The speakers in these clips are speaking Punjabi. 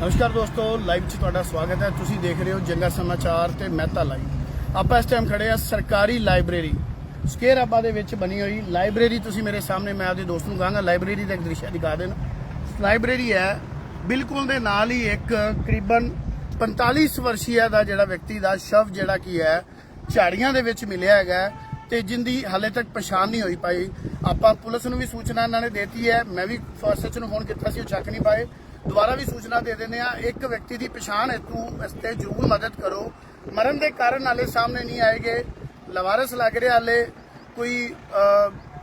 ਨਮਸਕਾਰ ਦੋਸਤੋ, ਲਾਈਵ 'ਚ ਤੁਹਾਡਾ ਸਵਾਗਤ ਹੈ। ਤੁਸੀਂ ਦੇਖ ਰਹੇ ਹੋ ਜੰਗਾ ਸਮਾਚਾਰ ਤੇ ਮਹਿਤਾ ਲਾਈਵ। ਆਪਾਂ ਇਸ ਟਾਈਮ ਖੜੇ ਆ ਸਰਕਾਰੀ ਲਾਇਬ੍ਰੇਰੀ। ਸਕੇਅਰ ਆਬਾ ਦੇ ਵਿੱਚ ਬਣੀ ਹੋਈ ਲਾਇਬ੍ਰੇਰੀ। ਤੁਸੀਂ ਮੇਰੇ ਸਾਹਮਣੇ ਮੈਂ ਆਪਦੇ ਦੋਸਤ ਨੂੰ ਕਹਾਂਗਾ, ਲਾਇਬ੍ਰੇਰੀ ਦਾ ਇੱਕ ਦ੍ਰਿਸ਼ ਦਿਖਾ ਦੇਣ। ਲਾਇਬ੍ਰੇਰੀ ਹੈ, ਬਿਲਕੁਲ ਦੇ ਨਾਲ ਹੀ ਇੱਕ ਕਰੀਬਨ 45 ਵਰਸ਼ੀਆ ਦਾ ਜਿਹੜਾ ਵਿਅਕਤੀ ਦਾ ਸ਼ਵ ਜਿਹੜਾ ਕੀ ਹੈ, ਝਾੜੀਆਂ ਦੇ ਵਿੱਚ ਮਿਲਿਆ ਹੈਗਾ ਹੈ ਤੇ ਜਿੰਦੀ ਹਾਲੇ ਤੱਕ ਪਛਾਣ ਨਹੀਂ ਹੋਈ ਪਾਈ। ਆਪਾਂ ਪੁਲਿਸ ਨੂੰ ਵੀ ਸੂਚਨਾ ਇਹਨਾਂ ਨੇ ਦੇਤੀ ਹੈ। ਮੈਂ ਵੀ ਫਸਟ ਨੂੰ ਫੋਨ ਕੀਤਾ ਸੀ, ਉਹ ਚੱਕ ਨਹੀਂ ਪਾਏ। ਦੁਬਾਰਾ ਵੀ ਸੂਚਨਾ ਦੇ ਦਿੰਦੇ ਆ ਇੱਕ ਵਿਅਕਤੀ ਦੀ ਪਛਾਣ ਹੈਤੂ ਇਸ ਤੇ ਜ਼ਰੂਰ ਮਦਦ ਕਰੋ। ਮਰਨ ਦੇ ਕਾਰਨ ਹਾਲੇ ਸਾਹਮਣੇ ਨਹੀਂ ਆਏਗੇ ਲਵਾਰਸ ਲੱਗ ਰਿਹਾ ਹਾਲੇ। ਕੋਈ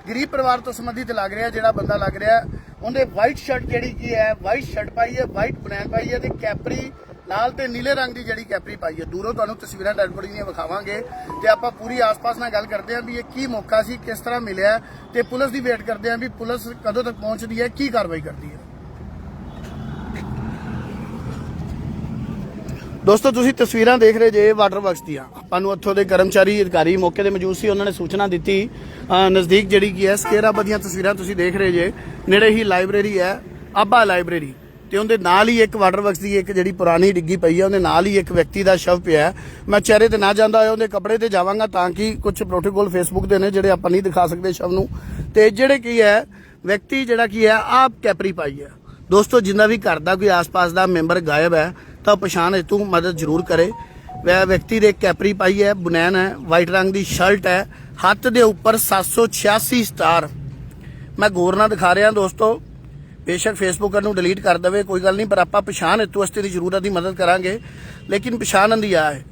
ਗਰੀਬ ਪਰਿਵਾਰ ਤੋਂ ਸੰਬੰਧਿਤ ਲੱਗ ਰਿਹਾ, ਜਿਹੜਾ ਬੰਦਾ ਲੱਗ ਰਿਹਾ। ਉਹਦੇ ਵਾਈਟ ਸ਼ਰਟ ਜਿਹੜੀ ਕੀ ਹੈ ਵਾਈਟ ਸ਼ਰਟ ਪਾਈ ਹੈ ਵਾਈਟ ਬਨੈਨ ਪਾਈ ਹੈ ਤੇ ਕੈਪਰੀ ਲਾਲ ਤੇ ਨੀਲੇ ਰੰਗ ਦੀ ਜਿਹੜੀ ਕੈਪਰੀ ਪਾਈ ਹੈ। ਦੂਰੋਂ ਤੁਹਾਨੂੰ ਤਸਵੀਰਾਂ ਡੈਡਬੋਡੀ ਦੀਆਂ ਵਿਖਾਵਾਂਗੇ ਤੇ ਆਪਾਂ ਪੂਰੀ ਆਸ-ਪਾਸ ਨਾਲ ਗੱਲ ਕਰਦੇ ਹਾਂ ਵੀ ਇਹ ਕੀ ਮੌਕਾ ਸੀ, ਕਿਸ ਤਰ੍ਹਾਂ ਮਿਲਿਆ ਤੇ ਪੁਲਿਸ ਦੀ ਵੇਟ ਕਰਦੇ ਹਾਂ ਵੀ ਪੁਲਿਸ ਕਦੋਂ ਤੱਕ ਪਹੁੰਚਦੀ ਹੈ, ਕੀ ਕਾਰਵਾਈ ਕਰਦੀ ਹੈ। ਦੋਸਤੋ, ਤੁਸੀਂ ਤਸਵੀਰਾਂ ਦੇਖ ਰਹੇ ਜੇ ਵਾਟਰ ਵਰਕਸ ਦੀਆਂ। ਆਪਾਂ ਨੂੰ ਉੱਥੋਂ ਦੇ ਕਰਮਚਾਰੀ, ਅਧਿਕਾਰੀ ਮੌਕੇ ਤੇ ਮੌਜੂਦ ਸੀ, ਉਹਨਾਂ ਨੇ ਸੂਚਨਾ ਦਿੱਤੀ। ਨਜ਼ਦੀਕ ਜਿਹੜੀ ਕੀ ਹੈ ਸਕੇਰਾਬਾ ਦੀਆਂ ਤਸਵੀਰਾਂ ਤੁਸੀਂ ਦੇਖ ਰਹੇ ਜੇ। ਨੇੜੇ ਹੀ ਲਾਇਬ੍ਰੇਰੀ ਹੈ ਆਬਾ ਲਾਇਬ੍ਰੇਰੀ। ਤੇ ਉਹਦੇ ਨਾਲ ਹੀ ਇੱਕ ਵਾਟਰ ਵਰਕਸ ਦੀ ਇੱਕ ਜਿਹੜੀ ਪੁਰਾਣੀ ਡਿੱਗੀ ਪਈ ਹੈ, ਉਹਦੇ ਨਾਲ ਹੀ ਇੱਕ ਵਿਅਕਤੀ ਦਾ ਸ਼ਵ ਪਿਆ ਮੈਂ ਚਿਹਰੇ ਤੇ ਨਾ ਜਾਂਦਾ ਹੋਇਆ, ਉਹਦੇ ਕੱਪੜੇ ਤੇ ਜਾਵਾਂਗਾ ਤਾਂ ਕਿ ਕੁਝ ਪ੍ਰੋਟੋਕੋਲ ਫੇਸਬੁੱਕ ਦੇ ਨੇ, ਜਿਹੜੇ ਆਪਾਂ ਨਹੀਂ ਦਿਖਾ ਸਕਦੇ ਸ਼ਵ ਨੂੰ। ਤੇ ਜਿਹੜੇ ਕੀ ਹੈ, ਵਿਅਕਤੀ ਜਿਹੜਾ ਕੀ ਹੈ, ਆਪ ਕੈਪਰੀ ਪਾਈ ਹੈ। ਦੋਸਤੋ, ਜਿੰਨਾ ਵੀ ਘਰ ਦਾ ਕੋਈ ਆਸ-ਪਾਸ ਦਾ ਮੈਂਬਰ ਗਾਇਬ ਹੈ ਤਾਂ ਪਛਾਣ ਹੈਤੂ ਮਦਦ ਜ਼ਰੂਰ ਕਰੇ। ਵੈ ਵਿਅਕਤੀ ਦੇ ਕੈਪਰੀ ਪਾਈ ਹੈ, ਬੁਨੈਨ ਹੈ, ਵਾਈਟ ਰੰਗ ਦੀ ਸ਼ਰਟ ਹੈ, ਹੱਥ ਦੇ ਉੱਪਰ 786 ਸਟਾਰ। ਮੈਂ ਗੌਰ ਨਾਲ ਦਿਖਾ ਰਿਹਾ ਦੋਸਤੋ, ਬੇਸ਼ੱਕ ਫੇਸਬੁੱਕ ਨੂੰ ਡਿਲੀਟ ਕਰ ਦੇਵੇ, ਕੋਈ ਗੱਲ ਨਹੀਂ, ਪਰ ਆਪਾਂ ਪਛਾਣ ਹੈਤੂ ਅਸਤੇ ਦੀ ਜ਼ਰੂਰਤ ਦੀ ਮਦਦ ਕਰਾਂਗੇ। ਲੇਕਿਨ ਪਛਾਣ ਅੰਦੀ ਆ ਹੈ।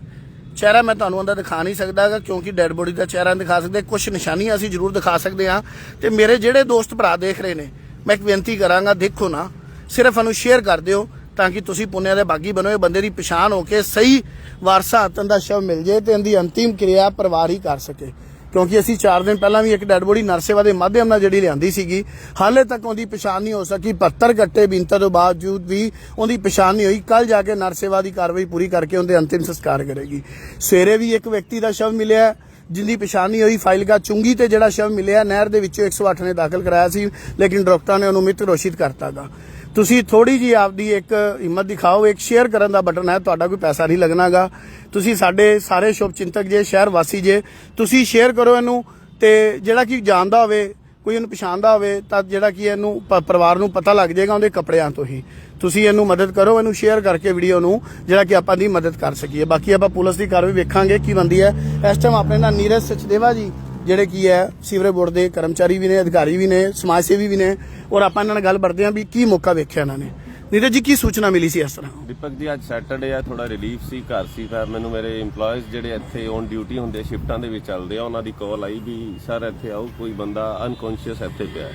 ਚਿਹਰਾ ਮੈਂ ਤੁਹਾਨੂੰ ਅੰਦਰ ਦਿਖਾ ਨਹੀਂ ਸਕਦਾਗਾ, ਕਿਉਂਕਿ ਡੈੱਡ ਬੋਡੀ ਦਾ ਚਿਹਰਾ ਦਿਖਾ ਸਕਦੇ। ਕੁਝ ਨਿਸ਼ਾਨੀਆਂ ਅਸੀਂ ਜ਼ਰੂਰ ਦਿਖਾ ਸਕਦੇ ਹਾਂ। ਤੇ ਮੇਰੇ ਜਿਹੜੇ ਦੋਸਤ ਭਰਾ ਦੇਖ ਰਹੇ ਨੇ, ਮੈਂ ਇੱਕ ਬੇਨਤੀ ਕਰਾਂਗਾ, ਦੇਖੋ ਨਾ, ਸਿਰਫ ਇਹਨੂੰ ਸ਼ੇਅਰ ਕਰ ਦਿਓ। ਤਾਂ ਕਿ ਤੁਸੀਂ ਪੁੰਨਿਆ ਦੇ ਬਾਗੀ ਬਣੋ, ਇਹ ਬੰਦੇ ਦੀ ਪਛਾਣ ਹੋ ਕੇ ਸਹੀ ਵਾਰਸਾ ਹੱਤਨ ਦਾ ਸ਼ਵ ਮਿਲ ਜੇ ਤੇ ਇਹਦੀ ਅੰਤਿਮ ਕਿਰਿਆ ਪਰਿਵਾਰ ਹੀ ਕਰ ਸਕੇ। ਕਿਉਂਕਿ ਅਸੀਂ 4 ਦਿਨ ਪਹਿਲਾਂ ਵੀ ਇੱਕ ਡੈਡ ਬੋਡੀ ਨਰਸੇਵਾ ਦੇ ਮਾਧਿਅਮ ਨਾਲ ਜਿਹੜੀ ਲਿਆਂਦੀ ਸੀਗੀ, ਹਾਲੇ ਤੱਕ ਉਹਦੀ ਪਛਾਣ ਨਹੀਂ ਹੋ ਸਕੀ। 72 ਘੱਟੇ ਬੀਨਤਾ ਤੋਂ ਬਾਵਜੂਦ ਵੀ ਉਹਦੀ ਪਛਾਣ ਨਹੀਂ ਹੋਈ। ਕੱਲ ਜਾ ਕੇ ਨਰਸੇਵਾ ਦੀ ਕਾਰਵਾਈ ਪੂਰੀ ਕਰਕੇ ਉਹਦੇ ਅੰਤਿਮ ਸੰਸਕਾਰ ਕਰੇਗੀ। ਸਵੇਰੇ ਵੀ ਇੱਕ ਵਿਅਕਤੀ ਦਾ ਸ਼ਵ ਮਿਲਿਆ, ਜਿੰਦੀ ਪਛਾਣ ਨਹੀਂ ਹੋਈ। ਫਾਈਲਗਾ ਚੁੰਗੀ ਤੇ ਜਿਹੜਾ ਸ਼ਵ ਮਿਲਿਆ, ਨਹਿਰ ਦੇ ਵਿੱਚੋਂ 108 ਨੇ ਦਾਖਲ ਕਰਾਇਆ ਸੀ, ਲੇਕਿਨ ਡਾਕਟਰਾਂ ਨੇ ਉਹਨੂੰ ਮ੍ਰਿਤ ਘੋਸ਼ਿਤ ਕਰਤਾਗਾ ਤੁਸੀਂ ਥੋੜੀ ਜੀ ਆਪਦੀ ਇੱਕ ਹਿੰਮਤ ਦਿਖਾਓ, ਇੱਕ ਸ਼ੇਅਰ ਕਰਨ ਦਾ ਬਟਨ ਹੈ, ਤੁਹਾਡਾ ਕੋਈ ਪੈਸਾ ਨਹੀਂ ਲੱਗਣਾਗਾ। ਤੁਸੀਂ ਸਾਡੇ ਸਾਰੇ ਸ਼ੁਭ ਚਿੰਤਕ ਜੇ ਸ਼ਹਿਰ ਵਾਸੀ ਜੇ, ਤੁਸੀਂ ਸ਼ੇਅਰ ਕਰੋ ਇਹਨੂੰ ਤੇ ਜਿਹੜਾ ਕਿ ਜਾਣਦਾ ਹੋਵੇ, ਕੋਈ ਇਹਨੂੰ ਪਛਾਣਦਾ ਹੋਵੇ, ਤਾਂ ਜਿਹੜਾ ਕਿ ਇਹਨੂੰ ਪ- ਪਰਿਵਾਰ ਨੂੰ ਪਤਾ ਲੱਗ ਜਾਏਗਾ ਉਹਦੇ ਕੱਪੜਿਆਂ ਤੋਂ ਹੀ। ਤੁਸੀਂ ਇਹਨੂੰ ਮਦਦ ਕਰੋ, ਇਹਨੂੰ ਸ਼ੇਅਰ ਕਰਕੇ ਵੀਡੀਓ ਨੂੰ, ਜਿਹੜਾ ਕਿ ਆਪਾਂ ਦੀ ਮਦਦ ਕਰ ਸਕੀਏ। ਬਾਕੀ ਆਪਾਂ ਪੁਲਿਸ ਦੀ ਕਾਰਵਾਈ ਵੇਖਾਂਗੇ ਕੀ ਬੰਦੀ ਹੈ। ਇਸ ਟਾਈਮ ਆਪਣੇ ਨਾਲ ਨੀਰਜ ਸਚਦੇਵਾ ਜੀ ਜਿਹੜੇ ਕੀ ਹੈ, ਸੀਵਰੇਜ ਬੋਰਡ ਦੇ ਕਰਮਚਾਰੀ ਵੀ ਨੇ, ਅਧਿਕਾਰੀ ਵੀ ਨੇ, ਸਮਾਜ ਸੇਵੀ ਵੀ ਨੇ, ਔਰ ਆਪਾਂ ਇਹਨਾਂ ਨਾਲ ਗੱਲ ਕਰਦੇ ਹਾਂ ਵੀ ਕੀ ਮੌਕਾ ਵੇਖਿਆ ਇਹਨਾਂ ਨੇ। ਨੀਰਜ ਜੀ, ਕੀ ਸੂਚਨਾ ਮਿਲੀ ਸੀ ਇਸ ਤਰ੍ਹਾਂ? ਦੀਪਕ ਜੀ, ਅੱਜ ਸੈਟਰਡੇ ਆ ਥੋੜਾ ਰਿਲੀਫ ਸੀ, ਘਰ ਸੀ, ਤਾਂ ਮੈਨੂੰ ਮੇਰੇ EMPLOYEES ਜਿਹੜੇ ਇੱਥੇ ਔਨ ਡਿਊਟੀ ਹੁੰਦੇ ਸ਼ਿਫਟਾਂ ਦੇ ਵਿੱਚ ਚੱਲਦੇ ਆ, ਉਹਨਾਂ ਦੀ ਕਾਲ ਆਈ ਵੀ ਸਰ ਇੱਥੇ ਆਓ, ਕੋਈ ਬੰਦਾ ਅਨਕੌਂਸ਼ੀਅਸ ਇੱਥੇ ਪਿਆ ਹੈ।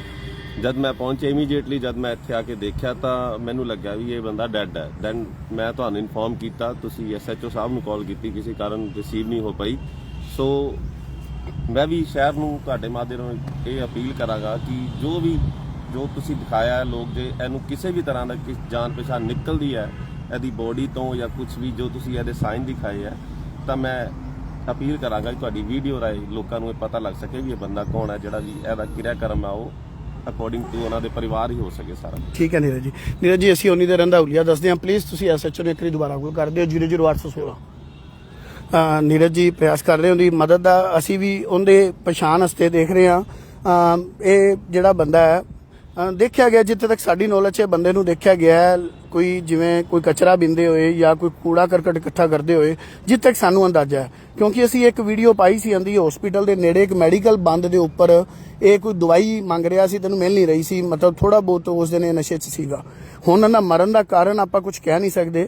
ਜਦ ਮੈਂ ਪਹੁੰਚਿਆ ਇਮੀਡੀਏਟਲੀ ਜਦ ਮੈਂ ਇੱਥੇ ਆ ਕੇ ਦੇਖਿਆ, ਤਾਂ ਮੈਨੂੰ ਲੱਗਿਆ ਵੀ ਇਹ ਬੰਦਾ ਡੈੱਡ ਹੈ। ਦੈਨ ਮੈਂ ਤੁਹਾਨੂੰ ਇਨਫੋਰਮ ਕੀਤਾ, ਤੁਸੀਂ ਐਸਐਚਓ ਸਾਹਿਬ ਨੂੰ ਕਾਲ ਕੀਤੀ, ਕਿਸੇ ਕਾਰਨ ਰਿਸੀਵ ਨਹੀਂ ਹੋ ਪਾਈ। ਸੋ ਮੈਂ ਵੀ ਸ਼ਹਿਰ ਨੂੰ ਤੁਹਾਡੇ ਮਾਧਿਅਮ ਰਾਹੀਂ ਇਹ ਅਪੀਲ ਕਰਾਂਗਾ ਕਿ ਜੋ ਵੀ, ਜੋ ਤੁਸੀਂ ਦਿਖਾਇਆ ਹੈ ਲੋਕ ਜੇ, ਇਹਨੂੰ ਕਿਸੇ ਵੀ ਤਰ੍ਹਾਂ ਦਾ ਕਿਸ ਜਾਣ ਪਛਾਣ ਨਿਕਲਦੀ ਹੈ, ਇਹਦੀ ਬੋਡੀ ਤੋਂ ਜਾਂ ਕੁਝ ਵੀ ਜੋ ਤੁਸੀਂ ਇਹਦੇ ਸਾਈਨ ਦਿਖਾਏ ਹੈ, ਤਾਂ ਮੈਂ ਅਪੀਲ ਕਰਾਂਗਾ ਕਿ ਤੁਹਾਡੀ ਵੀਡੀਓ ਰਾਹੀਂ ਲੋਕਾਂ ਨੂੰ ਇਹ ਪਤਾ ਲੱਗ ਸਕੇ ਵੀ ਇਹ ਬੰਦਾ ਕੌਣ ਹੈ, ਜਿਹੜਾ ਵੀ ਇਹਦਾ ਕਿਰਿਆ ਕਰਮ ਆ ਉਹ ਅਕੋਰਡਿੰਗ ਟੂ ਉਹਨਾਂ ਦੇ ਪਰਿਵਾਰ ਹੀ ਹੋ ਸਕੇ ਸਾਰਾ। ਠੀਕ ਹੈ ਨੀਰਜ ਜੀ। ਨੀਰਜ ਜੀ, ਅਸੀਂ ਉਨੀ ਦੇ ਰੰਦਾ ਹੁਲੀਆ ਦੱਸਦੇ ਹਾਂ। ਪਲੀਜ਼ ਤੁਸੀਂ ਐਸਐਚਓ ਨੂੰ ਇੱਕ ਵਾਰੀ ਦੁਬਾਰਾ ਕੋਲ ਕਰ ਦਿਓ। 00816 ਅਹ ਨੀਰਜ ਜੀ ਪ੍ਰਯਾਸ ਕਰ ਰਹੇ, ਉਹਦੀ ਮਦਦ ਦਾ ਅਸੀਂ ਵੀ ਉਹਦੇ ਪਛਾਣ ਹਸਤੇ ਦੇਖ ਰਹੇ ਹਾਂ। ਇਹ ਜਿਹੜਾ ਬੰਦਾ ਹੈ ਦੇਖਿਆ ਗਿਆ, ਜਿੱਥੇ ਤੱਕ ਸਾਡੀ ਨੌਲੇਜ ਹੈ, ਬੰਦੇ ਨੂੰ ਦੇਖਿਆ ਗਿਆ ਕੋਈ ਜਿਵੇਂ ਕੋਈ ਕਚਰਾ ਬਿੰਦੇ ਹੋਏ ਜਾਂ ਕੋਈ ਕੂੜਾ ਕਰਕਟ ਇਕੱਠਾ ਕਰਦੇ ਹੋਏ, ਜਿੱਥੇ ਤੱਕ ਸਾਨੂੰ ਅੰਦਾਜ਼ਾ ਹੈ। ਕਿਉਂਕਿ ਅਸੀਂ ਇੱਕ ਵੀਡੀਓ ਪਾਈ ਸੀ ਅੰਦੀ ਹਸਪੀਟਲ ਦੇ ਨੇੜੇ ਇੱਕ ਮੈਡੀਕਲ ਬੰਦ ਦੇ ਉੱਪਰ। ਇਹ ਕੋਈ ਦਵਾਈ ਮੰਗ ਰਿਹਾ ਸੀ, ਤੈਨੂੰ ਮਿਲ ਨਹੀਂ ਰਹੀ ਸੀ, ਮਤਲਬ ਥੋੜਾ ਬਹੁਤ ਉਸ ਦਿਨ ਇਹ ਨਸ਼ੇ 'ਚ ਸੀਗਾ। ਹੁਣ ਇਹਨਾਂ ਮਰਨ ਦਾ ਕਾਰਨ ਆਪਾਂ ਕੁਝ ਕਹਿ ਨਹੀਂ ਸਕਦੇ।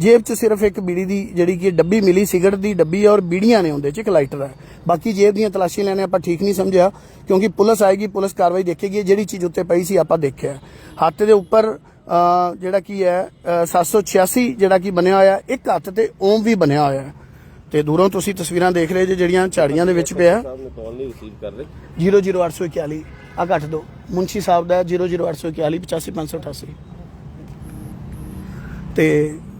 ਜੇਬ 'ਚ ਸਿਰਫ ਇੱਕ ਬੀੜੀ ਦੀ ਜਿਹੜੀ ਕਿ ਡੱਬੀ ਮਿਲੀ ਸਿਗਰਟ ਦੀ ਡੱਬੀ ਔਰ ਬੀੜੀਆਂ ਨੇ ਉਹਦੇ 'ਚ ਇੱਕ ਲਾਈਟਰ ਹੈ। ਬਾਕੀ ਜੇਬ ਦੀਆਂ ਤਲਾਸ਼ੀਆਂ ਲੈਣੇ ਆਪਾਂ ਠੀਕ ਨਹੀਂ ਸਮਝਿਆ ਕਿਉਂਕਿ ਪੁਲਿਸ ਆਏਗੀ ਪੁਲਿਸ ਕਾਰਵਾਈ ਦੇਖੇਗੀ ਜਿਹੜੀ ਚੀਜ਼ ਉੱਤੇ ਪਈ ਸੀ ਆਪਾਂ ਦੇਖਿਆ। ਹੱਥ ਦੇ ਉੱਪਰ ਅਹ, ਜਿਹੜਾ ਕੀ ਹੈ 786 ਜਿਹੜਾ ਕੀ ਬਣਿਆ ਹੋਇਆ ਇੱਕ ਹੱਥ ਤੇ ਓਮ ਵੀ ਬਣਿਆ ਹੋਇਆ ਹੈ। ਤੇ ਦੂਰੋਂ ਤੁਸੀਂ ਤਸਵੀਰਾਂ ਦੇਖ ਰਹੇ ਜੇ ਜਿਹੜੀਆਂ ਝਾੜੀਆਂ ਦੇ ਵਿੱਚ ਪਿਆ ਸਾਹਿਬ ਨੇ ਕਾਲ ਨਹੀਂ ਰਿਸੀਵ ਕਰ ਰਹੇ 00841 ਆ ਕੱਟ ਦੋ। ਮੁੰਸ਼ੀ ਸਾਹਿਬ ਦਾ 00841 85588 ਤੇ ਅਹ,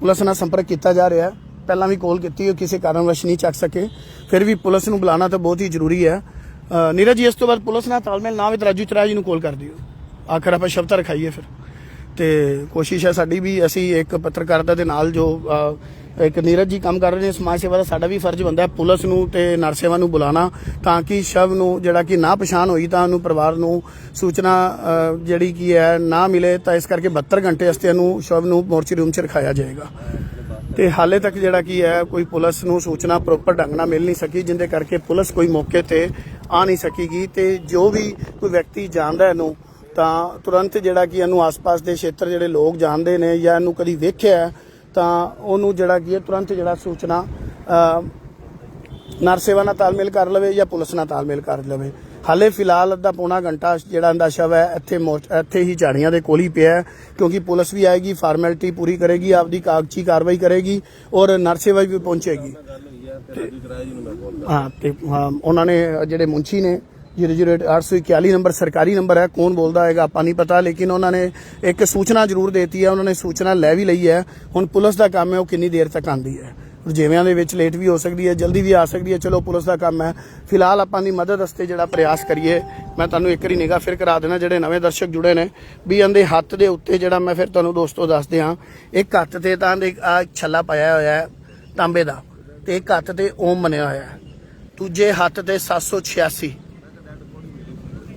ਪੁਲਿਸ ਨਾਲ ਸੰਪਰਕ ਕੀਤਾ ਜਾ ਰਿਹਾ ਹੈ। ਪਹਿਲਾਂ ਵੀ ਕਾਲ ਕੀਤੀ ਉਹ ਕਿਸੇ ਕਾਰਨਵਸ਼ ਨਹੀਂ ਚੱਕ ਸਕੇ। ਫਿਰ ਵੀ ਪੁਲਿਸ ਨੂੰ ਬੁਲਾਉਣਾ ਤਾਂ ਬਹੁਤ ਹੀ ਜ਼ਰੂਰੀ ਹੈ। ਅਹ, ਨੀਰਜ ਜੀ ਇਸ ਤੋਂ ਬਾਅਦ ਪੁਲਿਸ ਨਾਲ ਤਾਲਮੇਲ ਨਾ ਹੋਵੇ ਤਾਂ ਰਾਜੂ ਚਰਾ ਜੀ ਨੂੰ ਕਾਲ ਕਰ ਦਿਓ। ਆਖਰ ਆਪਾਂ ਸ਼ਬਦ ਰਖਾਈਏ ਫਿਰ। ਤੇ ਕੋਸ਼ਿਸ਼ ਹੈ ਸਾਡੀ ਵੀ ਅਸੀਂ ਇੱਕ ਪੱਤਰਕਾਰਤਾ ਦੇ ਨਾਲ ਜੋ ਇੱਕ ਨੀਰਜ ਜੀ ਕੰਮ ਕਰ ਰਹੇ ਨੇ, ਸਮਾਜ ਸੇਵਾ ਦਾ ਸਾਡਾ ਵੀ ਫਰਜ਼ ਬੰਦਾ ਹੈ ਪੁਲਿਸ ਨੂੰ ਤੇ ਨਰ ਸੇਵਾ ਨੂੰ ਬੁਲਾਣਾ, ਤਾਂ ਕਿ ਸ਼ਵ ਨੂੰ ਜਿਹੜਾ ਕਿ ਨਾ ਪਛਾਣ ਹੋਈ ਤਾਂ ਉਹਨੂੰ ਪਰਿਵਾਰ ਨੂੰ ਸੂਚਨਾ ਜਿਹੜੀ ਕੀ ਹੈ, ਨਾ ਮਿਲੇ, ਤਾਂ ਇਸ ਕਰਕੇ 72 ਘੰਟੇ ਵਾਸਤੇ ਇਹਨੂੰ ਸ਼ਵ ਨੂੰ ਮੋਰਚਰੀ ਰੂਮ 'ਚ ਰਖਾਇਆ ਜਾਏਗਾ। ਤੇ ਹਾਲੇ ਤੱਕ ਜਿਹੜਾ ਕੀ ਹੈ, ਕੋਈ ਪੁਲਿਸ ਨੂੰ ਸੂਚਨਾ ਪ੍ਰੋਪਰ ਢੰਗ ਨਾਲ ਮਿਲ ਨਹੀਂ ਸਕੀ, ਜਿੰਦੇ ਕਰਕੇ ਪੁਲਿਸ ਕੋਈ ਮੌਕੇ ਤੇ ਆ ਨਹੀਂ ਸਕੀਗੀ, ਤੇ ਜੋ ਵੀ ਕੋਈ ਵਿਅਕਤੀ ਜਾਣਦਾ ਇਹਨੂੰ, ਤਾਂ ਤੁਰੰਤ ਜਿਹੜਾ ਕਿ ਇਹਨੂੰ ਆਸ-ਪਾਸ ਦੇ ਖੇਤਰ ਜਿਹੜੇ ਲੋਕ ਜਾਣਦੇ ਨੇ ਜਾਂ ਇਹਨੂੰ ਕਦੀ ਵੇਖਿਆ ਤਾਂ ਉਹਨੂੰ ਜਿਹੜਾ ਕੀ ਹੈ ਤੁਰੰਤ ਜਿਹੜਾ ਸੂਚਨਾ ਨਰ ਸੇਵਾ ਨਾਲ ਤਾਲਮੇਲ ਕਰ ਲਵੇ ਜਾਂ ਪੁਲਿਸ ਨਾਲ ਤਾਲਮੇਲ ਕਰ ਲਵੇ। ਹਾਲੇ ਫਿਲਹਾਲ ਅੱਧਾ ਪੌਣਾ ਘੰਟਾ ਜਿਹੜਾ ਇਹਦਾ ਸ਼ਵ ਹੈ ਇੱਥੇ ਇੱਥੇ ਹੀ ਝਾੜੀਆਂ ਦੇ ਕੋਲ ਹੀ ਪਿਆ ਕਿਉਂਕਿ ਪੁਲਿਸ ਵੀ ਆਏਗੀ ਫਾਰਮੈਲਿਟੀ ਪੂਰੀ ਕਰੇਗੀ ਆਪਦੀ ਕਾਗਜ਼ੀ ਕਾਰਵਾਈ ਕਰੇਗੀ ਔਰ ਨਰ ਸੇਵਾ ਵੀ ਪਹੁੰਚੇਗੀ। ਹਾਂ ਤੇ ਉਹਨਾਂ ਨੇ ਜਿਹੜੇ ਮੁੰਚੀ ਨੇ 00841 ਨੰਬਰ ਸਰਕਾਰੀ ਨੰਬਰ ਹੈ ਕੌਣ ਬੋਲਦਾ ਹੈਗਾ ਆਪਾਂ ਨਹੀਂ ਪਤਾ ਲੇਕਿਨ ਉਹਨਾਂ ਨੇ ਇੱਕ ਸੂਚਨਾ ਜ਼ਰੂਰ ਦੇਤੀ ਹੈ ਉਹਨਾਂ ਨੇ ਸੂਚਨਾ ਲੈ ਵੀ ਲਈ ਹੈ ਹੁਣ ਪੁਲਿਸ ਦਾ ਕੰਮ ਹੈ ਉਹ ਕਿੰਨੀ ਦੇਰ ਤੱਕ ਆਂਦੀ ਹੈ ਰੁਝੇਵਿਆਂ ਦੇ ਵਿੱਚ ਲੇਟ ਵੀ ਹੋ ਸਕਦੀ ਹੈ ਜਲਦੀ ਵੀ ਆ ਸਕਦੀ ਹੈ ਚਲੋ ਪੁਲਿਸ ਦਾ ਕੰਮ ਹੈ ਫਿਲਹਾਲ ਆਪਾਂ ਦੀ ਮਦਦ ਵਾਸਤੇ ਜਿਹੜਾ ਪ੍ਰਯਾਸ ਕਰੀਏ ਮੈਂ ਤੁਹਾਨੂੰ ਇੱਕ ਵਾਰੀ ਨਿਗਾਹ ਫਿਰ ਕਰਾ ਦੇਣਾ ਜਿਹੜੇ ਨਵੇਂ ਦਰਸ਼ਕ ਜੁੜੇ ਨੇ ਵੀ ਇਹਦੇ ਹੱਥ ਦੇ ਉੱਤੇ ਜਿਹੜਾ ਮੈਂ ਫਿਰ ਤੁਹਾਨੂੰ ਦੋਸਤੋ ਦੱਸਦੇ ਹਾਂ ਇੱਕ ਹੱਥ ਤੇ ਤਾਂ ਦੇ ਆ ਛੱਲਾ ਪਾਇਆ ਹੋਇਆ ਹੈ ਤਾਂਬੇ ਦਾ ਤੇ ਇੱਕ ਹੱਥ ਤੇ ਓਮ ਬਣਿਆ ਹੋਇਆ ਹੈ ਦੂਜੇ ਹੱਥ ਤੇ 786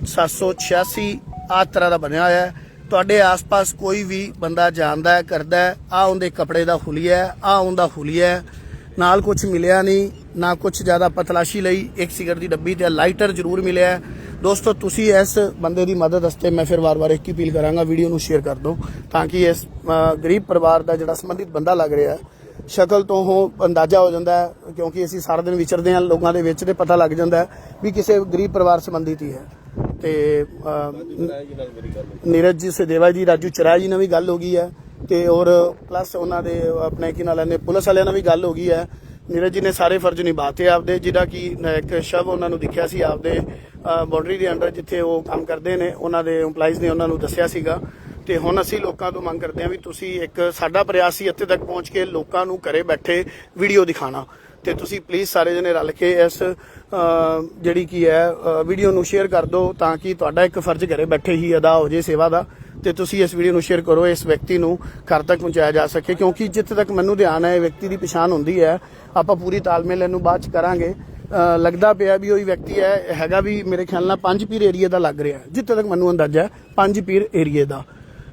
786 ਆ ਤਰ੍ਹਾਂ ਦਾ ਬਣਿਆ ਹੋਇਆ ਹੈ। ਤੁਹਾਡੇ ਆਸ-ਪਾਸ ਕੋਈ ਵੀ ਬੰਦਾ ਜਾਣਦਾ ਹੈ, ਕਰਦਾ ਹੈ ਆ ਉਹਦੇ ਕੱਪੜੇ ਦਾ ਹੁਲੀਆ ਹੈ ਆ ਉਹਦਾ ਹੁਲੀਆ ਹੈ। ਨਾਲ ਕੁਝ ਮਿਲਿਆ ਨਹੀਂ, ਨਾ ਕੁਝ ਜ਼ਿਆਦਾ ਪਤਲਾਸ਼ੀ ਲਈ। ਇੱਕ ਸਿਗਰਟ ਦੀ ਡੱਬੀ ਤੇ ਲਾਈਟਰ ਜ਼ਰੂਰ ਮਿਲਿਆ ਦੋਸਤੋ, ਤੁਸੀਂ ਇਸ ਬੰਦੇ ਦੀ ਮਦਦ ਵਾਸਤੇ ਮੈਂ ਫਿਰ ਵਾਰ-ਵਾਰ ਇੱਕ ਹੀ ਅਪੀਲ ਕਰਾਂਗਾ, ਵੀਡੀਓ ਨੂੰ ਸ਼ੇਅਰ ਕਰ ਦਿਓ, ਤਾਂ ਕਿ ਇਸ ਗਰੀਬ ਪਰਿਵਾਰ ਦਾ ਜਿਹੜਾ ਸੰਬੰਧਿਤ ਬੰਦਾ ਲੱਗ ਰਿਹਾ ਹੈ, ਸ਼ਕਲ ਤੋਂ ਉਹ ਅੰਦਾਜ਼ਾ ਹੋ ਜਾਂਦਾ ਹੈ, ਕਿਉਂਕਿ ਅਸੀਂ ਸਾਰਾ ਦਿਨ ਵਿਚਰਦੇ ਹਾਂ, ਲੋਕਾਂ ਦੇ ਵਿੱਚ ਤੇ ਪਤਾ ਲੱਗ ਜਾਂਦਾ ਹੈ ਵੀ ਕਿਸੇ ਗਰੀਬ ਪਰਿਵਾਰ ਸੰਬੰਧਿਤ ਹੀ ਹੈ। ਤੇ ਨੀਰਜ ਜੀ ਸਦੇਵਾ ਜੀ, ਰਾਜੂ ਚਰਾ ਜੀ ਨਾਲ ਵੀ ਗੱਲ ਹੋ ਗਈ ਹੈ ਤੇ ਔਰ ਪਲੱਸ ਉਹਨਾਂ ਦੇ ਆਪਣੇ ਕੀ ਨਾਲ ਨੇ ਪੁਲਿਸ ਵਾਲਿਆਂ ਨਾਲ ਵੀ ਗੱਲ ਹੋ ਗਈ ਹੈ। ਨੀਰਜ ਜੀ ਨੇ ਸਾਰੇ ਫਰਜ਼ ਨਿਭਾਤੇ ਆਪਦੇ ਜਿਹੜਾ ਕਿ ਇੱਕ ਸ਼ਵ ਉਹਨਾਂ ਨੂੰ ਦਿਖਿਆ ਸੀ ਆਪਦੇ ਬਾਉਂਡਰੀ ਦੇ ਅੰਡਰ ਜਿੱਥੇ ਉਹ ਕੰਮ ਕਰਦੇ ਨੇ, ਉਹਨਾਂ ਦੇ EMPLOYEES ਨੇ ਉਹਨਾਂ ਨੂੰ ਦੱਸਿਆ ਸੀਗਾ। ਤੇ ਹੁਣ ਅਸੀਂ ਲੋਕਾਂ ਤੋਂ ਮੰਗ ਕਰਦੇ ਹਾਂ ਵੀ ਤੁਸੀਂ ਇੱਕ ਸਾਡਾ ਪ੍ਰਯਾਸ ਸੀ ਇੱਥੇ ਤੱਕ ਪਹੁੰਚ ਕੇ ਲੋਕਾਂ ਨੂੰ ਘਰੇ ਬੈਠੇ ਵੀਡੀਓ ਦਿਖਾਣਾ ਤੇ ਤੁਸੀਂ ਪਲੀਜ਼ ਸਾਰੇ ਜਣੇ ਰਲ ਕੇ ਇਸ ਜਿਹੜੀ ਕੀ ਹੈ ਵੀਡੀਓ ਨੂੰ ਸ਼ੇਅਰ ਕਰ ਦਿਓ ਤਾਂ ਕਿ ਤੁਹਾਡਾ ਇੱਕ ਫਰਜ਼ ਘਰੇ ਬੈਠੇ ਹੀ ਅਦਾ ਹੋ ਜੇ ਸੇਵਾ ਦਾ। ਤੇ ਤੁਸੀਂ ਇਸ ਵੀਡੀਓ ਨੂੰ ਸ਼ੇਅਰ ਕਰੋ, ਇਸ ਵਿਅਕਤੀ ਨੂੰ ਘਰ ਤੱਕ ਪਹੁੰਚਾਇਆ ਜਾ ਸਕੇ, ਕਿਉਂਕਿ ਜਿੱਥੇ ਤੱਕ ਮੈਨੂੰ ਧਿਆਨ ਹੈ, ਇਹ ਵਿਅਕਤੀ ਦੀ ਪਛਾਣ ਹੁੰਦੀ ਹੈ। ਆਪਾਂ ਪੂਰੀ ਤਾਲਮੇਲ ਇਹਨੂੰ ਬਾਅਦ ਚ ਕਰਾਂਗੇ। ਲੱਗਦਾ ਪਿਆ ਵੀ ਉਹੀ ਵਿਅਕਤੀ ਹੈ ਹੈਗਾ ਵੀ ਮੇਰੇ ਖਿਆਲ ਨਾਲ ਪੰਜ ਪੀਰ ਏਰੀਆ ਦਾ ਲੱਗ ਰਿਹਾ ਜਿੱਥੇ ਤੱਕ ਮੈਨੂੰ ਅੰਦਾਜ਼ਾ ਹੈ, ਪੰਜ ਪੀਰ ਏਰੀਏ ਦਾ।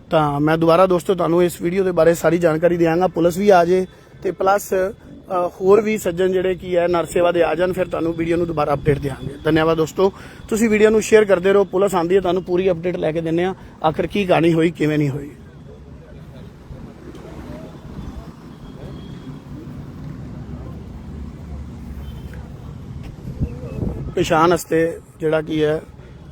ਤਾਂ ਮੈਂ ਦੁਬਾਰਾ ਦੋਸਤੋ, ਤੁਹਾਨੂੰ ਇਸ ਵੀਡੀਓ ਦੇ ਬਾਰੇ ਸਾਰੀ ਜਾਣਕਾਰੀ ਦਿਆਂਗਾ, ਪੁਲਿਸ ਵੀ ਆ ਜੇ, ਤੇ ਪਲੱਸ ਹੋਰ ਵੀ ਸੱਜਣ ਜਿਹੜੇ ਕੀ ਹੈ ਨਰ ਦੇ ਆ ਜਾਣ, ਫਿਰ ਤੁਹਾਨੂੰ ਵੀਡੀਓ ਨੂੰ ਦੁਬਾਰਾ ਅਪਡੇਟ ਦਿਆਂਗੇ। ਧੰਨਵਾਦ ਦੋਸਤੋ। ਤੁਸੀਂ ਵੀਡੀਓ ਨੂੰ ਸ਼ੇਅਰ ਕਰਦੇ ਰਹੋ, ਪੁਲਿਸ ਆਂਦੀ ਹੈ, ਤੁਹਾਨੂੰ ਪੂਰੀ ਅਪਡੇਟ ਲੈ ਕੇ ਦਿੰਨੇ ਆ ਆਖਰ ਕੀ ਕਹਾਣੀ ਹੋਈ, ਕਿਵੇਂ ਨਹੀਂ ਹੋਈ? ਪਛਾਣ ਵਾਸਤੇ ਜਿਹੜਾ ਕੀ ਹੈ,